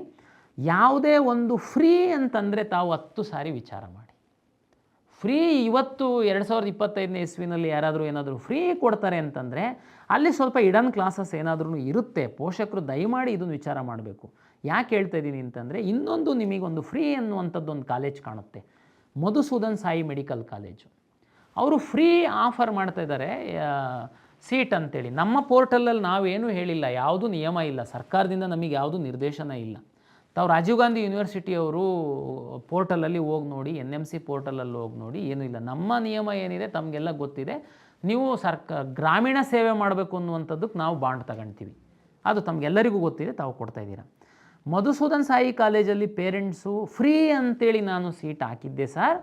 ಯಾವುದೇ ಒಂದು ಫ್ರೀ ಅಂತಂದರೆ ತಾವು ಹತ್ತು ಸಾರಿ ವಿಚಾರ ಮಾಡಿ. ಫ್ರೀ ಇವತ್ತು ಎರಡು ಸಾವಿರದ ಇಪ್ಪತ್ತೈದನೇ ಇಸ್ವಿನಲ್ಲಿ ಯಾರಾದರೂ ಏನಾದರೂ ಫ್ರೀ ಕೊಡ್ತಾರೆ ಅಂತಂದರೆ ಅಲ್ಲಿ ಸ್ವಲ್ಪ ಇಡನ್ ಕ್ಲಾಸಸ್ ಏನಾದ್ರೂ ಇರುತ್ತೆ. ಪೋಷಕರು ದಯಮಾಡಿ ಇದನ್ನು ವಿಚಾರ ಮಾಡಬೇಕು. ಯಾಕೆ ಹೇಳ್ತಾ ಇದ್ದೀನಿ ಅಂತಂದರೆ ಇನ್ನೊಂದು ನಿಮಗೊಂದು ಫ್ರೀ ಅನ್ನುವಂಥದ್ದು ಒಂದು ಕಾಲೇಜ್ ಕಾಣುತ್ತೆ. Madhusudan Sai medical college. ಅವರು ಫ್ರೀ ಆಫರ್ ಮಾಡ್ತಾ ಇದ್ದಾರೆ ಸೀಟ್ ಅಂತೇಳಿ. ನಮ್ಮ ಪೋರ್ಟಲಲ್ಲಿ ನಾವೇನು ಹೇಳಿಲ್ಲ, ಯಾವುದೂ ನಿಯಮ ಇಲ್ಲ, ಸರ್ಕಾರದಿಂದ ನಮಗೆ ಯಾವುದೂ ನಿರ್ದೇಶನ ಇಲ್ಲ. ತಾವು ರಾಜೀವ್ ಗಾಂಧಿ ಯೂನಿವರ್ಸಿಟಿಯವರು ಪೋರ್ಟಲಲ್ಲಿ ಹೋಗಿ ನೋಡಿ ಎನ್ ಎಂ ಸಿ ಪೋರ್ಟಲಲ್ಲಿ ಹೋಗಿ ನೋಡಿ, ಏನೂ ಇಲ್ಲ. ನಮ್ಮ ನಿಯಮ ಏನಿದೆ ತಮಗೆಲ್ಲ ಗೊತ್ತಿದೆ. ನೀವು ಸರ್ಕ, ಗ್ರಾಮೀಣ ಸೇವೆ ಮಾಡಬೇಕು ಅನ್ನುವಂಥದ್ದಕ್ಕೆ ನಾವು ಬಾಂಡ್ ತಗೊಳ್ತೀವಿ ಅದು ತಮಗೆಲ್ಲರಿಗೂ ಗೊತ್ತಿದೆ, ತಾವು ಕೊಡ್ತಾ ಮಧುಸೂದನ್ ಸಾಯಿ ಕಾಲೇಜಲ್ಲಿ ಪೇರೆಂಟ್ಸು ಫ್ರೀ ಅಂತೇಳಿ ನಾನು ಸೀಟ್ ಹಾಕಿದ್ದೆ ಸರ್.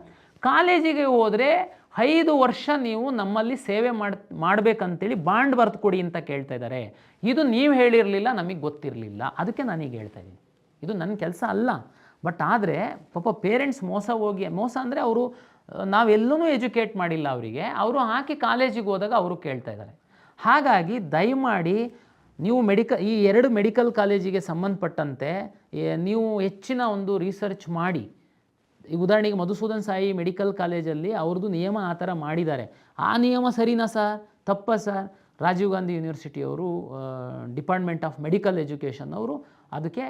ಕಾಲೇಜಿಗೆ ಹೋದರೆ ಐದು ವರ್ಷ ನೀವು ನಮ್ಮಲ್ಲಿ ಸೇವೆ ಮಾಡಿ, ಮಾಡಬೇಕಂತೇಳಿ ಬಾಂಡ್ ಬರೆದು ಕೊಡಿ ಅಂತ ಕೇಳ್ತಾ ಇದ್ದಾರೆ. ಇದು ನೀವು ಹೇಳಿರಲಿಲ್ಲ, ನಮಗೆ ಗೊತ್ತಿರಲಿಲ್ಲ. ಅದಕ್ಕೆ ನಾನೀಗ ಹೇಳ್ತಾ ಇದ್ದೀನಿ. ಇದು ನನ್ನ ಕೆಲಸ ಅಲ್ಲ. ಬಟ್ ಆದರೆ ಪಾಪ ಪೇರೆಂಟ್ಸ್ ಮೋಸ ಹೋಗಿ, ಮೋಸ ಅಂದರೆ ಅವರು ನಾವೆಲ್ಲೂ ಎಜುಕೇಟ್ ಮಾಡಿಲ್ಲ ಅವರಿಗೆ. ಅವರು ಹಾಕಿ ಕಾಲೇಜಿಗೆ ಹೋದಾಗ ಅವರು ಕೇಳ್ತಾ ಇದ್ದಾರೆ. ಹಾಗಾಗಿ ದಯಮಾಡಿ ನೀವು ಮೆಡಿಕ ಈ ಎರಡು ಮೆಡಿಕಲ್ ಕಾಲೇಜಿಗೆ ಸಂಬಂಧಪಟ್ಟಂತೆ ನೀವು ಹೆಚ್ಚಿನ ಒಂದು ರಿಸರ್ಚ್ ಮಾಡಿ. ಉದಾಹರಣೆಗೆ ಮಧುಸೂದನ್ ಸಾಯಿ ಮೆಡಿಕಲ್ ಕಾಲೇಜಲ್ಲಿ ಅವ್ರದ್ದು ನಿಯಮ ಆ ಥರ ಮಾಡಿದ್ದಾರೆ. ಆ ನಿಯಮ ಸರಿನಾ ಸರ್? ತಪ್ಪ ಸರ್? ರಾಜೀವ್ ಗಾಂಧಿ ಯೂನಿವರ್ಸಿಟಿಯವರು ಡಿಪಾರ್ಟ್ಮೆಂಟ್ ಆಫ್ ಮೆಡಿಕಲ್ ಎಜುಕೇಷನ್ ಅವರು ಅದಕ್ಕೆ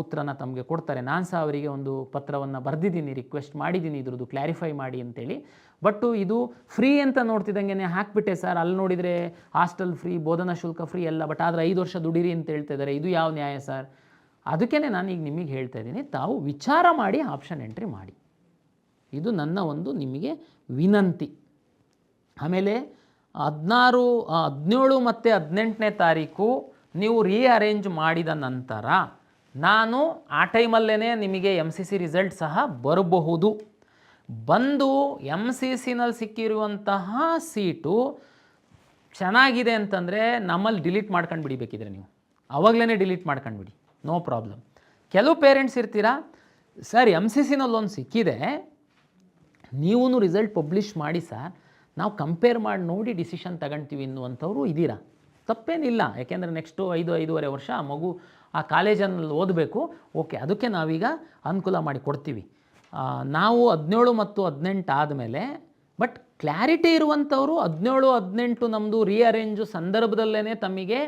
ಉತ್ತರನ ತಮಗೆ ಕೊಡ್ತಾರೆ. ನಾನು ಸಹ ಅವರಿಗೆ ಒಂದು ಪತ್ರವನ್ನು ಬರೆದಿದ್ದೀನಿ ರಿಕ್ವೆಸ್ಟ್ ಮಾಡಿದ್ದೀನಿ, ಇದ್ರದ್ದು ಕ್ಲಾರಿಫೈ ಮಾಡಿ ಅಂತೇಳಿ. ಬಟ್ ಇದು ಫ್ರೀ ಅಂತ ನೋಡ್ತಿದ್ದಂಗೆ ಹಾಕ್ಬಿಟ್ಟೆ ಸರ್ ಅಲ್ಲಿ ನೋಡಿದರೆ ಹಾಸ್ಟೆಲ್ ಫ್ರೀ ಬೋಧನಾ ಶುಲ್ಕ ಫ್ರೀ ಎಲ್ಲ ಬಟ್ ಆದರೆ ಐದು ವರ್ಷ ದುಡೀರಿ ಅಂತ ಹೇಳ್ತಾ ಇದ್ದಾರೆ ಇದು ಯಾವ ನ್ಯಾಯ ಸರ್ ಅದಕ್ಕೇ ನಾನು ಈಗ ನಿಮಗೆ ಹೇಳ್ತಾ ಇದ್ದೀನಿ, ತಾವು ವಿಚಾರ ಮಾಡಿ ಆಪ್ಷನ್ ಎಂಟ್ರಿ ಮಾಡಿ. ಇದು ನನ್ನ ಒಂದು ನಿಮಗೆ ವಿನಂತಿ. ಆಮೇಲೆ ಹದಿನಾರು ಹದಿನೇಳು ಮತ್ತು ಹದಿನೆಂಟನೇ ತಾರೀಕು ನೀವು ರೀಅರೇಂಜ್ ಮಾಡಿದ ನಂತರ ನಾನು ಆ ಟೈಮಲ್ಲೇ ನಿಮಗೆ ಎಂ ಸಿ ಸಿ ರಿಸಲ್ಟ್ ಸಹ ಬರಬಹುದು. ಬಂದು ಎಂ ಸಿ ಸಿನಲ್ಲಿ ಸಿಕ್ಕಿರುವಂತಹ ಸೀಟು ಚೆನ್ನಾಗಿದೆ ಅಂತಂದರೆ ನಮ್ಮಲ್ಲಿ ಡಿಲೀಟ್ ಮಾಡ್ಕೊಂಡು ಬಿಡಿಬೇಕಿದ್ರೆ ನೀವು. ಆವಾಗಲೇ ಡಿಲೀಟ್ ಮಾಡ್ಕೊಂಡು ಬಿಡಿ. No problem. ಕೆಲವು ಪೇರೆಂಟ್ಸ್ ಇರ್ತೀರಾ? ಸರ್ ಎಂ ಸಿ ಸಿನಲ್ಲಿ ಒಂದು ಸಿಕ್ಕಿದೆ. ನೀವು ರಿಸಲ್ಟ್ ಪಬ್ಲಿಷ್ ಮಾಡಿ ಸರ್. ನಾವು ಕಂಪೇರ್ ಮಾಡಿ ನೋಡಿ ಡಿಸಿಷನ್ ತಗೊಳ್ತೀವಿ ಅನ್ನುವಂಥವ್ರು ಇದ್ದೀರಾ? ತಪ್ಪೇನಿಲ್ಲ. ಯಾಕೆಂದರೆ ನೆಕ್ಸ್ಟು ಐದು, ಐದೂವರೆ ವರ್ಷ ಆ ಮಗು ಆ ಕಾಲೇಜಲ್ಲಿ ಓದಬೇಕು. ಓಕೆ, ಅದಕ್ಕೆ ನಾವೀಗ ಅನುಕೂಲ ಮಾಡಿ ಕೊಡ್ತೀವಿ. ನಾವು ಹದಿನೇಳು ಮತ್ತು ಹದಿನೆಂಟು ಆದಮೇಲೆ ಬಟ್ ಕ್ಲಾರಿಟಿ ಇರುವಂಥವರು ಹದಿನೇಳು, ಹದಿನೆಂಟು ನಮ್ಮದು ರೀಅರೇಂಜು ಸಂದರ್ಭದಲ್ಲೇ ತಮಗೆ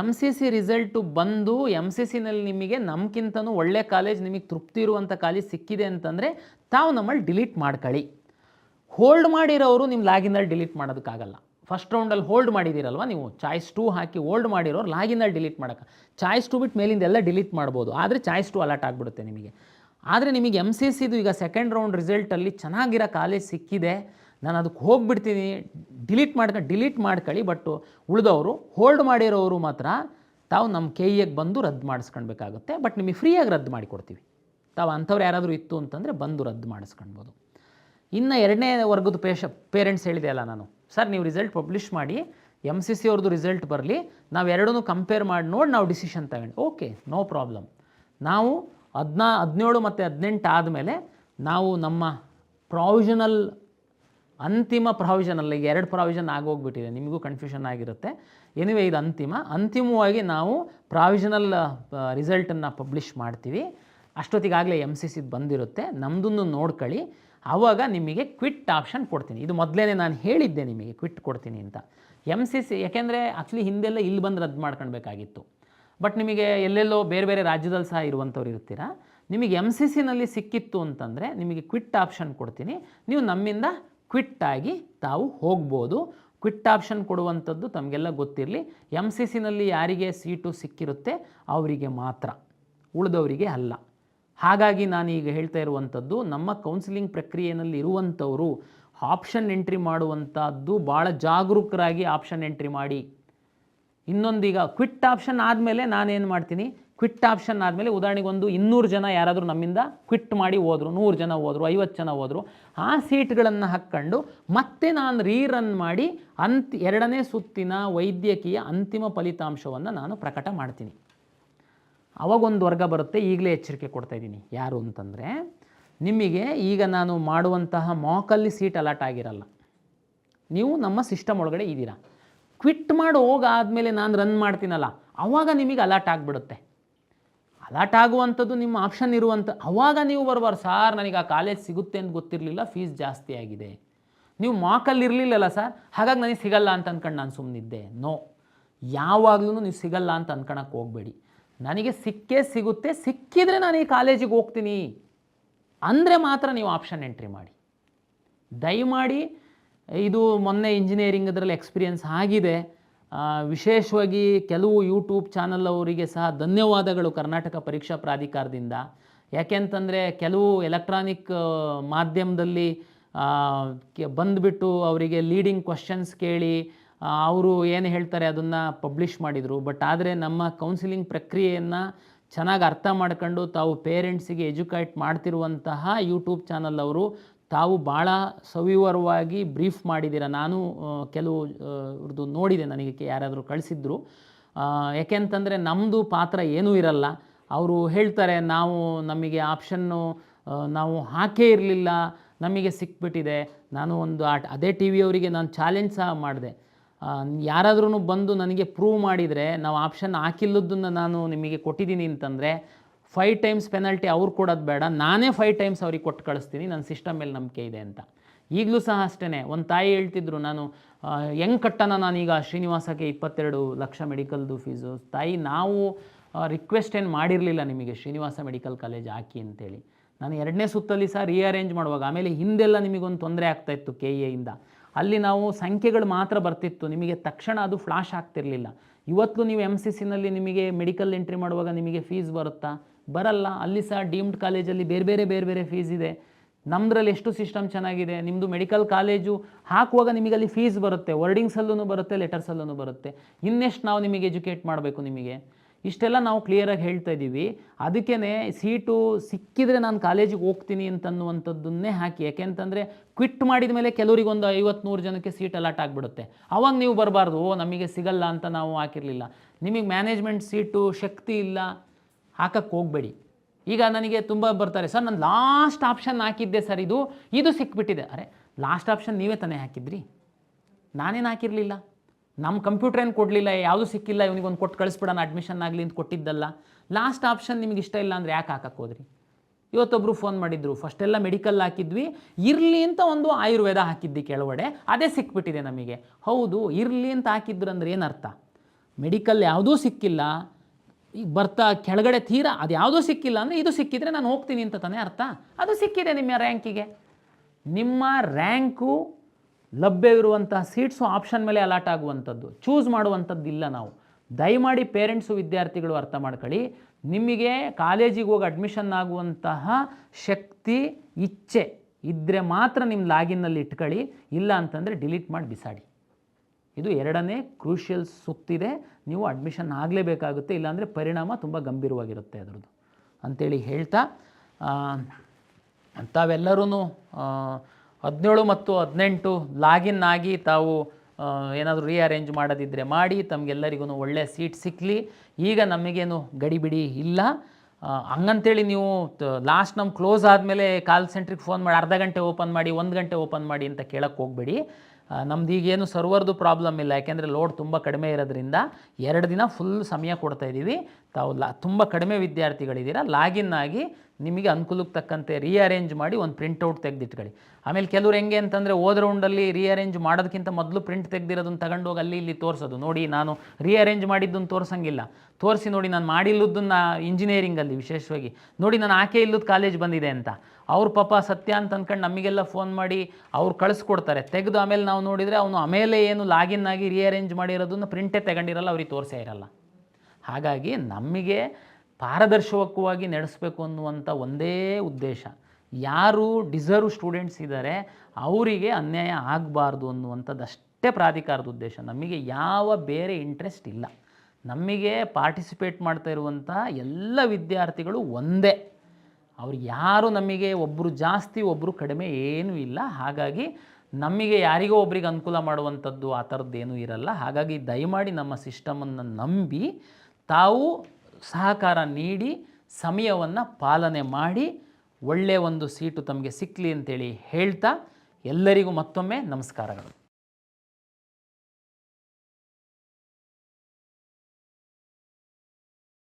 ಎಂ ಸಿ ಸಿ ರಿಸಲ್ಟು ಬಂದು ಎಂ ಸಿ ಸಿನಲ್ಲಿ ನಿಮಗೆ ನಮ್ಗಿಂತನೂ ಒಳ್ಳೆ ಕಾಲೇಜ್ ನಿಮಗೆ ತೃಪ್ತಿ ಇರುವಂಥ ಕಾಲೇಜ್ ಸಿಕ್ಕಿದೆ ಅಂತಂದರೆ ತಾವು ನಮ್ಮಲ್ಲಿ ಡಿಲೀಟ್ ಮಾಡ್ಕೊಳ್ಳಿ. ಹೋಲ್ಡ್ ಮಾಡಿರೋರು ನಿಮ್ಮ ಲಾಗಿನಲ್ಲಿ ಡಿಲೀಟ್ ಮಾಡೋದಕ್ಕಾಗಲ್ಲ. ಫಸ್ಟ್ ರೌಂಡಲ್ಲಿ ಹೋಲ್ಡ್ ಮಾಡಿದ್ದೀರಲ್ವ ನೀವು? ಚಾಯ್ಸ್ ಟೂ ಹಾಕಿ ಹೋಲ್ಡ್ ಮಾಡಿರೋರು ಲಾಗಿನಲ್ಲಿ ಡಿಲೀಟ್ ಮಾಡೋಕ್ಕೆ. ಚಾಯ್ಸ್ ಟು ಬಿಟ್ಟು ಮೇಲಿಂದೆಲ್ಲ ಡಿಲೀಟ್ ಮಾಡ್ಬೋದು. ಆದರೆ ಚಾಯ್ಸ್ ಟು ಅಲರ್ಟ್ ಆಗಿಬಿಡುತ್ತೆ ನಿಮಗೆ. ಆದರೆ ನಿಮಗೆ ಎಂ ಸಿ ಸಿದು ಈಗ ಸೆಕೆಂಡ್ ರೌಂಡ್ ರಿಸಲ್ಟಲ್ಲಿ ಚೆನ್ನಾಗಿರೋ ಕಾಲೇಜ್ ಸಿಕ್ಕಿದೆ. ನಾನು ಅದಕ್ಕೆ ಹೋಗ್ಬಿಡ್ತೀನಿ. ಡಿಲೀಟ್ ಮಾಡ್ಕೊಂಡು ಡಿಲೀಟ್ ಮಾಡ್ಕೊಳ್ಳಿ. ಬಟ್ ಉಳಿದವರು ಹೋಲ್ಡ್ ಮಾಡಿರೋರು ಮಾತ್ರ ತಾವು ನಮ್ಮ ಕೆ ಇಗೆ ಬಂದು ರದ್ದು ಮಾಡಿಸ್ಕೊಳ್ಬೇಕಾಗುತ್ತೆ. ಬಟ್ ನಿಮಗೆ ಫ್ರೀಯಾಗಿ ರದ್ದು ಮಾಡಿಕೊಡ್ತೀವಿ. ತಾವು ಅಂಥವ್ರು ಯಾರಾದರೂ ಇತ್ತು ಅಂತಂದರೆ ಬಂದು ರದ್ದು ಮಾಡಿಸ್ಕೊಳ್ಬೋದು. ಇನ್ನು ಎರಡನೇ ವರ್ಗದ ಪೇಶ ಪೇರೆಂಟ್ಸ್ ಹೇಳಿದೆ ಅಲ್ಲ ನಾನು. ಸರ್ ನೀವು ರಿಸಲ್ಟ್ ಪಬ್ಲಿಷ್ ಮಾಡಿ ಎಂ ಸಿ ಸಿ ಅವ್ರದ್ದು ರಿಸಲ್ಟ್ ಬರಲಿ. ನಾವು ಎರಡನ್ನೂ ಕಂಪೇರ್ ಮಾಡಿ, ನೋಡಿ ನಾವು ಡಿಸಿಷನ್ ತಗೊಂಡು. ಓಕೆ ನೋ ಪ್ರಾಬ್ಲಮ್ ನಾವು ಹದಿನಾ, ಹದಿನೇಳು ಮತ್ತು ಹದಿನೆಂಟು ಆದಮೇಲೆ ನಾವು ನಮ್ಮ ಪ್ರಾವಿಷನಲ್ ಅಂತಿಮ ಪ್ರಾವಿಷನಲ್ಲಿ ಎರಡು ಪ್ರಾವಿಷನ್ ಆಗೋಗ್ಬಿಟ್ಟಿದೆ, ನಿಮಗೂ ಕನ್ಫ್ಯೂಷನ್ ಆಗಿರುತ್ತೆ. ಎನಿವೆ ಇದು ಅಂತಿಮ. ಅಂತಿಮವಾಗಿ ನಾವು ಪ್ರಾವಿಷನಲ್ ರಿಸಲ್ಟನ್ನು ಪಬ್ಲಿಷ್ ಮಾಡ್ತೀವಿ. ಅಷ್ಟೊತ್ತಿಗಾಗಲೇ ಎಂ ಸಿ ಸಿದು ಬಂದಿರುತ್ತೆ. ನಮ್ಮದನ್ನು ನೋಡ್ಕೊಳ್ಳಿ. ಆವಾಗ ನಿಮಗೆ ಕ್ವಿಟ್ ಆಪ್ಷನ್ ಕೊಡ್ತೀನಿ. ಇದು ಮೊದಲೇ ನಾನು ಹೇಳಿದ್ದೆ ನಿಮಗೆ ಕ್ವಿಟ್ ಕೊಡ್ತೀನಿ ಅಂತ. ಎಂ ಸಿ ಸಿ ಯಾಕೆಂದರೆ ಆ್ಯಕ್ಚುಲಿ ಹಿಂದೆಲ್ಲ ಇಲ್ಲಿ ಬಂದು ರದ್ದು ಮಾಡ್ಕೊಳ್ಬೇಕಾಗಿತ್ತು ಬಟ್ ನಿಮಗೆ ಎಲ್ಲೆಲ್ಲೋ ಬೇರೆ ಬೇರೆ ರಾಜ್ಯದಲ್ಲಿ ಸಹ ಇರುವಂಥವ್ರು ಇರ್ತೀರಾ ನಿಮಗೆ ಎಂ ಸಿ ಸಿನಲ್ಲಿ ಸಿಕ್ಕಿತ್ತು ಅಂತಂದರೆ ನಿಮಗೆ ಕ್ವಿಟ್ ಆಪ್ಷನ್ ಕೊಡ್ತೀನಿ. ನೀವು ನಮ್ಮಿಂದ ಕ್ವಿಟ್ ಆಗಿ ತಾವು ಹೋಗ್ಬೋದು. ಕ್ವಿಟ್ ಆಪ್ಷನ್ ಕೊಡುವಂಥದ್ದು ತಮಗೆಲ್ಲ ಗೊತ್ತಿರಲಿ. ಎಂ ಸಿ ಸಿನಲ್ಲಿ ಯಾರಿಗೆ ಸೀಟು ಸಿಕ್ಕಿರುತ್ತೆ? ಅವರಿಗೆ ಮಾತ್ರ. ಉಳಿದವರಿಗೆ ಅಲ್ಲ. ಹಾಗಾಗಿ ನಾನು ಈಗ ಹೇಳ್ತಾ ಇರುವಂಥದ್ದು, ನಮ್ಮ ಕೌನ್ಸಿಲಿಂಗ್ ಪ್ರಕ್ರಿಯೆಯಲ್ಲಿ ಇರುವಂಥವರು ಆಪ್ಷನ್ ಎಂಟ್ರಿ ಮಾಡುವಂಥದ್ದು ಭಾಳ ಜಾಗರೂಕರಾಗಿ ಆಪ್ಷನ್ ಎಂಟ್ರಿ ಮಾಡಿ ಇನ್ನೊಂದೀಗ ಕ್ವಿಟ್ ಆಪ್ಷನ್ ಆದಮೇಲೆ ನಾನೇನು ಮಾಡ್ತೀನಿ? ಕ್ವಿಟ್ ಆಪ್ಷನ್ ಆದಮೇಲೆ ಉದಾಹರಣೆಗೆ ಒಂದು ಇನ್ನೂರು ಜನ ಯಾರಾದರೂ ನಮ್ಮಿಂದ ಕ್ವಿಟ್ ಮಾಡಿ ಹೋದರು, ನೂರು ಜನ ಹೋದರು, ಐವತ್ತು ಜನ ಹೋದರು, ಆ ಸೀಟ್ಗಳನ್ನು ಹಾಕ್ಕೊಂಡು ಮತ್ತೆ ನಾನು ರೀರನ್ ಮಾಡಿ ಅಂತ್ ಎರಡನೇ ಸುತ್ತಿನ ವೈದ್ಯಕೀಯ ಅಂತಿಮ ಫಲಿತಾಂಶವನ್ನು ನಾನು ಪ್ರಕಟ ಮಾಡ್ತೀನಿ. ಅವಾಗೊಂದು ವರ್ಗ ಬರುತ್ತೆ, ಈಗಲೇ ಎಚ್ಚರಿಕೆ ಕೊಡ್ತಾ ಇದ್ದೀನಿ. ಯಾರು ಅಂತಂದರೆ, ನಿಮಗೆ ಈಗ ನಾನು ಮಾಡುವಂತಹ ಮಾಕಲ್ಲಿ ಸೀಟ್ ಅಲಾಟ್ ಆಗಿರಲ್ಲ. ನೀವು ನಮ್ಮ ಸಿಸ್ಟಮ್ ಒಳಗಡೆ ಇದ್ದೀರಾ. ಕ್ವಿಟ್ ಮಾಡಿ ಹೋಗಾದ್ಮೇಲೆ ನಾನು ರನ್ ಮಾಡ್ತೀನಲ್ಲ ಆವಾಗ ನಿಮಗೆ ಅಲರ್ಟ್ ಆಗಿಬಿಡುತ್ತೆ. ಅಲರ್ಟ್ ಆಗುವಂಥದ್ದು ನಿಮ್ಮ ಆಪ್ಷನ್ ಇರುವಂಥ ಆವಾಗ ನೀವು ಬರ್ಬಾರ್ದು ಸಾರ್, ನನಗೆ ಆ ಕಾಲೇಜ್ ಸಿಗುತ್ತೆ ಅಂತ ಗೊತ್ತಿರಲಿಲ್ಲ ಫೀಸ್ ಜಾಸ್ತಿ ಆಗಿದೆ. ನೀವು ಮಾಕಲ್ಲಿ ಇರಲಿಲ್ಲಲ್ಲ ಸರ್ ಹಾಗಾಗಿ ನನಗೆ ಸಿಗಲ್ಲ ಅಂತ ಅಂದ್ಕೊಂಡು ನಾನು ಸುಮ್ಮನಿದ್ದೆ ನೋ ಯಾವಾಗಲೂ ನೀವು ಸಿಗಲ್ಲ ಅಂತ ಅಂದ್ಕೊಳಕ್ಕೆ ಹೋಗಬೇಡಿ. ನನಗೆ ಸಿಕ್ಕೇ ಸಿಗುತ್ತೆ, ಸಿಕ್ಕಿದರೆ ನಾನು ಈ ಕಾಲೇಜಿಗೆ ಹೋಗ್ತೀನಿ. ಅಂದರೆ ಮಾತ್ರ ನೀವು ಆಪ್ಷನ್ ಎಂಟ್ರಿ ಮಾಡಿ. ದಯಮಾಡಿ ಇದು ಮೊನ್ನೆ ಇಂಜಿನಿಯರಿಂಗ್ ಅದರಲ್ಲಿ ಎಕ್ಸ್ಪೀರಿಯೆನ್ಸ್ ಆಗಿದೆ. ವಿಶೇಷವಾಗಿ ಕೆಲವು ಯೂಟ್ಯೂಬ್ ಚಾನಲ್ ಅವರಿಗೆ ಸಹ ಧನ್ಯವಾದಗಳು ಕರ್ನಾಟಕ ಪರೀಕ್ಷಾ ಪ್ರಾಧಿಕಾರದಿಂದ. ಯಾಕೆಂತಂದರೆ ಕೆಲವು ಎಲೆಕ್ಟ್ರಾನಿಕ್ ಮಾಧ್ಯಮದಲ್ಲಿ ಬಂದುಬಿಟ್ಟು ಅವರಿಗೆ ಲೀಡಿಂಗ್ ಕ್ವಶನ್ಸ್ ಕೇಳಿ ಅವರು ಏನು ಹೇಳ್ತಾರೆ ಅದನ್ನು ಪಬ್ಲಿಷ್ ಮಾಡಿದರು. ಬಟ್ ಆದರೆ ನಮ್ಮ ಕೌನ್ಸಿಲಿಂಗ್ ಪ್ರಕ್ರಿಯೆಯನ್ನು ಚೆನ್ನಾಗಿ ಅರ್ಥ ಮಾಡ್ಕೊಂಡು ತಾವು ಪೇರೆಂಟ್ಸಿಗೆ ಎಜುಕೇಟ್ ಮಾಡ್ತಿರುವಂತಹ ಯೂಟ್ಯೂಬ್ ಚಾನಲ್ ಅವರು ತಾವು ಭಾಳ ಸವಿವರವಾಗಿ ಬ್ರೀಫ್ ಮಾಡಿದ್ದೀರ. ನಾನು ಕೆಲವು ಇವ್ರದ್ದು ನೋಡಿದೆ ನನಗೆ ಯಾರಾದರೂ ಕಳಿಸಿದ್ರು. ಯಾಕೆಂತಂದರೆ ನಮ್ಮದು ಪಾತ್ರ ಏನೂ ಇರಲ್ಲ. ಅವರು ಹೇಳ್ತಾರೆ, ನಾವು ನಮಗೆ ಆಪ್ಷನ್ನು ನಾವು ಹಾಕೇ ಇರಲಿಲ್ಲ, ನಮಗೆ ಸಿಕ್ಬಿಟ್ಟಿದೆ. ನಾನು ಒಂದು ಆಟ ಅದೇ ಟಿ ವಿಯವರಿಗೆ ನಾನು ಚಾಲೆಂಜ್ ಸಹ ಮಾಡಿದೆ. ಯಾರಾದ್ರೂ ಬಂದು ನನಗೆ ಪ್ರೂವ್ ಮಾಡಿದರೆ, ನಾವು ಆಪ್ಷನ್ ಹಾಕಿಲ್ಲದನ್ನು ನಾನು ನಿಮಗೆ ಕೊಟ್ಟಿದ್ದೀನಿ ಅಂತಂದರೆ ಫೈವ್ ಟೈಮ್ಸ್ ಪೆನಲ್ಟಿ ಅವ್ರು ಕೊಡೋದು ಬೇಡ. ನಾನೇ ಫೈವ್ ಟೈಮ್ಸ್ ಅವ್ರಿಗೆ ಕೊಟ್ಟು ಕಳಿಸ್ತೀನಿ. ನನ್ನ ಸಿಸ್ಟಮ್ ಮೇಲೆ ನಂಬಿಕೆ ಇದೆ ಅಂತ. ಈಗಲೂ ಸಹ ಅಷ್ಟೇ ಒಂದು ತಾಯಿ ಹೇಳ್ತಿದ್ರು ನಾನು ಹೆಂಗೆ ಕಟ್ಟೋಣ ನಾನೀಗ ಶ್ರೀನಿವಾಸಕ್ಕೆ ಇಪ್ಪತ್ತೆರಡು ಲಕ್ಷ ಮೆಡಿಕಲ್ದು ಫೀಸು ತಾಯಿ, ನಾವು ರಿಕ್ವೆಸ್ಟ್ ಏನು ಮಾಡಿರಲಿಲ್ಲ ನಿಮಗೆ ಶ್ರೀನಿವಾಸ ಮೆಡಿಕಲ್ ಕಾಲೇಜ್ ಹಾಕಿ ಅಂತೇಳಿ. ನಾನು ಎರಡನೇ ಸುತ್ತಲ್ಲಿ ಸಹ ರೀಅರೇಂಜ್ ಮಾಡುವಾಗ, ಆಮೇಲೆ ಹಿಂದೆಲ್ಲ ನಿಮಗೊಂದು ತೊಂದರೆ ಆಗ್ತಾಯಿತ್ತು ಕೆ ಇಂದ ಅಲ್ಲಿ ನಾವು ಸಂಖ್ಯೆಗಳು ಮಾತ್ರ ಬರ್ತಿತ್ತು. ನಿಮಗೆ ತಕ್ಷಣ ಅದು ಫ್ಲಾಶ್ ಆಗ್ತಿರಲಿಲ್ಲ. ಇವತ್ತು ನೀವು ಎಂ ಸಿ ಸಿನಲ್ಲಿ ನಿಮಗೆ ಮೆಡಿಕಲ್ ಎಂಟ್ರಿ ಮಾಡುವಾಗ ನಿಮಗೆ ಫೀಸ್ ಬರುತ್ತಾ? ಬರಲ್ಲ. ಅಲ್ಲಿ ಸಹ ಡೀಮ್ಡ್ ಕಾಲೇಜಲ್ಲಿ ಬೇರೆ ಬೇರೆ ಬೇರೆ ಬೇರೆ ಫೀಸ್ ಇದೆ. ನಮ್ಮದ್ರಲ್ಲಿ ಎಷ್ಟು ಸಿಸ್ಟಮ್ ಚೆನ್ನಾಗಿದೆ ನಿಮ್ಮದು ಮೆಡಿಕಲ್ ಕಾಲೇಜು ಹಾಕುವಾಗ ನಿಮಗೆ ಅಲ್ಲಿ ಫೀಸ್ ಬರುತ್ತೆ. ವರ್ಡಿಂಗ್ಸಲ್ಲೂ ಬರುತ್ತೆ ಲೆಟರ್ಸಲ್ಲೂ ಬರುತ್ತೆ. ಇನ್ನೆಷ್ಟು ನಾವು ನಿಮಗೆ ಎಜುಕೇಟ್ ಮಾಡಬೇಕು ನಿಮಗೆ? ಇಷ್ಟೆಲ್ಲ ನಾವು ಕ್ಲಿಯರಾಗಿ ಹೇಳ್ತಾ ಇದ್ದೀವಿ. ಅದಕ್ಕೇ ಸೀಟು ಸಿಕ್ಕಿದರೆ ನಾನು ಕಾಲೇಜಿಗೆ ಹೋಗ್ತೀನಿ ಅಂತನ್ನುವಂಥದ್ದನ್ನೇ ಹಾಕಿ. ಯಾಕೆಂತಂದರೆ ಕ್ವಿಟ್ ಮಾಡಿದ ಮೇಲೆ ಕೆಲವರಿಗೊಂದು ಐವತ್ತು ನೂರು ಜನಕ್ಕೆ ಸೀಟ್ ಅಲಾಟ್ ಆಗಿಬಿಡುತ್ತೆ. ಅವಾಗ ನೀವು ಬರಬಾರ್ದು. ನಮಗೆ ಸಿಗಲ್ಲ ಅಂತ ನಾವು ಹಾಕಿರಲಿಲ್ಲ. ನಿಮಗೆ ಮ್ಯಾನೇಜ್ಮೆಂಟ್ ಸೀಟು ಶಕ್ತಿ ಇಲ್ಲ. ಹಾಕಕ್ಕೆ ಹೋಗಬೇಡಿ. ಈಗ ನನಗೆ ತುಂಬ ಬರ್ತಾರೆ, ಸರ್, ನಾನು ಲಾಸ್ಟ್ ಆಪ್ಷನ್ ಹಾಕಿದ್ದೆ ಸರ್ ಇದು ಇದು ಸಿಕ್ಬಿಟ್ಟಿದೆ. ಅರೆ ಲಾಸ್ಟ್ ಆಪ್ಷನ್ ನೀವೇ ತಾನೇ ಹಾಕಿದ್ರಿ? ನಾನೇನು ಹಾಕಿರಲಿಲ್ಲ? ನಮ್ಮ ಕಂಪ್ಯೂಟರ್ ಏನು ಕೊಡಲಿಲ್ಲ, ಯಾವುದು ಸಿಕ್ಕಿಲ್ಲ, ಇವನಿಗೊಂದು ಕೊಟ್ಟು ಕಳಿಸ್ಬಿಡೋಣ ಅಡ್ಮಿಷನ್ ಆಗಲಿ ಅಂತ ಕೊಟ್ಟಿದ್ದಲ್ಲ. ಲಾಸ್ಟ್ ಆಪ್ಷನ್ ನಿಮಗೆ ಇಷ್ಟ ಇಲ್ಲ ಅಂದರೆ ಯಾಕೆ ಹಾಕಕ್ಕೆ ಹೋದ್ರಿ? ಇವತ್ತೊಬ್ಬರು ಫೋನ್ ಮಾಡಿದ್ರು ಫಸ್ಟೆಲ್ಲ ಮೆಡಿಕಲ್ ಹಾಕಿದ್ವಿ, ಇರಲಿ ಅಂತ ಒಂದು ಆಯುರ್ವೇದ ಹಾಕಿದ್ದಿ ಕೆಳಗಡೆ, ಅದೇ ಸಿಕ್ಬಿಟ್ಟಿದೆ ನಮಗೆ. ಹೌದು, ಇರಲಿ ಅಂತ ಹಾಕಿದ್ರು ಅಂದ್ರೆ ಏನರ್ಥ ಮೆಡಿಕಲ್ ಯಾವುದೂ ಸಿಕ್ಕಿಲ್ಲ ಈಗ ಬರ್ತಾ ಕೆಳಗಡೆ ತೀರ, ಅದು ಯಾವುದೂ ಸಿಕ್ಕಿಲ್ಲ ಅಂದರೆ ಇದು ಸಿಕ್ಕಿದ್ರೆ ನಾನು ಹೋಗ್ತೀನಿ ಅಂತ ತಾನೇ ಅರ್ಥ? ಅದು ಸಿಕ್ಕಿದೆ ನಿಮ್ಮ ರ್ಯಾಂಕಿಗೆ. ನಿಮ್ಮ ರ್ಯಾಂಕು ಲಭ್ಯವಿರುವಂತಹ ಸೀಟ್ಸು ಆಪ್ಷನ್ ಮೇಲೆ ಅಲಾಟ್ ಆಗುವಂಥದ್ದು. ಚೂಸ್ ಮಾಡುವಂಥದ್ದು ಇಲ್ಲ ನಾವು. ದಯಮಾಡಿ ಪೇರೆಂಟ್ಸು ವಿದ್ಯಾರ್ಥಿಗಳು ಅರ್ಥ ಮಾಡ್ಕೊಳ್ಳಿ. ನಿಮಗೆ ಕಾಲೇಜಿಗೆ ಹೋಗಿ ಅಡ್ಮಿಷನ್ ಆಗುವಂತಹ ಶಕ್ತಿ, ಇಚ್ಛೆ ಇದ್ದರೆ ಮಾತ್ರ ನಿಮ್ಮ ಲಾಗಿನ್ನಲ್ಲಿ ಇಟ್ಕೊಳ್ಳಿ. ಇಲ್ಲ ಅಂತಂದರೆ ಡಿಲೀಟ್ ಮಾಡಿ ಬಿಸಾಡಿ. ಇದು ಎರಡನೇ ಕ್ರೂಷಿಯಲ್ ಸುತ್ತಿದೆ. ನೀವು ಅಡ್ಮಿಷನ್ ಆಗಲೇಬೇಕಾಗುತ್ತೆ, ಇಲ್ಲಾಂದರೆ ಪರಿಣಾಮ ತುಂಬ ಗಂಭೀರವಾಗಿರುತ್ತೆ ಅದರದ್ದು. ಅಂಥೇಳಿ ಹೇಳ್ತಾ ತಾವೆಲ್ಲರೂ ಹದಿನೇಳು ಮತ್ತು ಹದಿನೆಂಟು ಲಾಗಿನ್ ಆಗಿ ತಾವು ಏನಾದರೂ ರೀಅರೇಂಜ್ ಮಾಡೋದಿದ್ದರೆ ಮಾಡಿ ತಮಗೆಲ್ಲರಿಗೂ ಒಳ್ಳೆಯ ಸೀಟ್ ಸಿಕ್ಕಲಿ ಈಗ ನಮಗೇನು ಗಡಿಬಿಡಿ ಇಲ್ಲ. ಹಂಗಂತೇಳಿ ನೀವು ಲಾಸ್ಟ್ ನಮ್ಮ ಕ್ಲೋಸ್ ಆದಮೇಲೆ ಕಾಲ್ ಸೆಂಟ್ರಿಗೆ ಫೋನ್ ಮಾಡಿ, ಅರ್ಧ ಗಂಟೆ ಓಪನ್ ಮಾಡಿ, ಒಂದು ಗಂಟೆ ಓಪನ್ ಮಾಡಿ ಅಂತ ಕೇಳೋಕ್ಕೆ ಹೋಗಬೇಡಿ. ನಮ್ದು ಈಗೇನು ಸರ್ವರ್ದು ಪ್ರಾಬ್ಲಮ್ ಇಲ್ಲ. ಯಾಕೆಂದರೆ ಲೋಡ್ ತುಂಬ ಕಡಿಮೆ ಇರೋದ್ರಿಂದ ಎರಡು ದಿನ ಫುಲ್ ಸಮಯ ಕೊಡ್ತಾ ಇದ್ದೀವಿ. ತಾವು ಲಾ, ತುಂಬ ಕಡಿಮೆ ವಿದ್ಯಾರ್ಥಿಗಳಿದ್ದೀರಾ. ಲಾಗಿನ್ ಆಗಿ ನಿಮಗೆ ಅನುಕೂಲಕ್ಕೆ ತಕ್ಕಂತೆ ರೀಅರೇಂಜ್ ಮಾಡಿ ಒಂದು ಪ್ರಿಂಟೌಟ್ ತೆಗೆದಿಟ್ಕೊಳ್ಳಿ. ಆಮೇಲೆ ಕೆಲವ್ರು ಹೆಂಗೆ ಅಂತಂದರೆ ಹೋದ ರೌಂಡಲ್ಲಿ ರೀಅರೇಂಜ್ ಮಾಡೋದಕ್ಕಿಂತ ಮೊದಲು ಪ್ರಿಂಟ್ ತೆಗೆದಿರೋದನ್ನು ತಗೊಂಡೋಗಿ ಅಲ್ಲಿ ಇಲ್ಲಿ ತೋರಿಸೋದು. ನೋಡಿ, ನಾನು ರೀಅರೇಂಜ್ ಮಾಡಿದ್ದನ್ನು ತೋರಿಸಂಗಿಲ್ಲ. ತೋರಿಸಿ ನೋಡಿ, ನಾನು ಮಾಡಿಲ್ಲದನ್ನ ಇಂಜಿನಿಯರಿಂಗಲ್ಲಿ ವಿಶೇಷವಾಗಿ. ನೋಡಿ, ನಾನು ಆಕೆ ಇಲ್ಲದ ಕಾಲೇಜ್ ಬಂದಿದೆ ಅಂತ. ಅವ್ರ ಪಾಪ ಸತ್ಯ ಅಂತ ಅಂದ್ಕೊಂಡು ನಮಗೆಲ್ಲ ಫೋನ್ ಮಾಡಿ ಅವ್ರು ಕಳಿಸ್ಕೊಡ್ತಾರೆ. ತೆಗೆದು ಆಮೇಲೆ ನಾವು ನೋಡಿದರೆ ಅವನು ಆಮೇಲೆ ಏನು ಲಾಗಿನ್ ಆಗಿ ರಿಯರೇಂಜ್ ಮಾಡಿರೋದನ್ನು ಪ್ರಿಂಟೇ ತಗೊಂಡಿರಲ್ಲ, ಅವ್ರಿಗೆ ತೋರಿಸೇ ಇರಲ್ಲ. ಹಾಗಾಗಿ ನಮಗೆ ಪಾರದರ್ಶಕವಾಗಿ ನಡೆಸಬೇಕು ಅನ್ನುವಂಥ ಒಂದೇ ಉದ್ದೇಶ. ಯಾರು ಡಿಸರ್ವ್ ಸ್ಟೂಡೆಂಟ್ಸ್ ಇದ್ದಾರೆ ಅವರಿಗೆ ಅನ್ಯಾಯ ಆಗಬಾರ್ದು ಅನ್ನುವಂಥದ್ದಷ್ಟೇ ಪ್ರಾಧಿಕಾರದ ಉದ್ದೇಶ. ನಮಗೆ ಯಾವ ಬೇರೆ ಇಂಟ್ರೆಸ್ಟ್ ಇಲ್ಲ. ನಮಗೆ ಪಾರ್ಟಿಸಿಪೇಟ್ ಮಾಡ್ತಾ ಇರುವಂಥ ಎಲ್ಲ ವಿದ್ಯಾರ್ಥಿಗಳು ಒಂದೇ. ಅವ್ರು ಯಾರು ನಮಗೆ ಒಬ್ಬರು ಜಾಸ್ತಿ ಒಬ್ಬರು ಕಡಿಮೆ ಏನೂ ಇಲ್ಲ. ಹಾಗಾಗಿ ನಮಗೆ ಯಾರಿಗೋ ಒಬ್ರಿಗೆ ಅನುಕೂಲ ಮಾಡುವಂಥದ್ದು ಆ ಥರದ್ದೇನೂ ಇರಲ್ಲ. ಹಾಗಾಗಿ ದಯಮಾಡಿ ನಮ್ಮ ಸಿಸ್ಟಮನ್ನು ನಂಬಿ ತಾವು ಸಹಕಾರ ನೀಡಿ, ಸಮಯವನ್ನು ಪಾಲನೆ ಮಾಡಿ ಒಳ್ಳೆಯ ಒಂದು ಸೀಟು ತಮಗೆ ಸಿಕ್ಕಲಿ ಅಂತೇಳಿ ಹೇಳ್ತಾ ಎಲ್ಲರಿಗೂ ಮತ್ತೊಮ್ಮೆ ನಮಸ್ಕಾರಗಳು.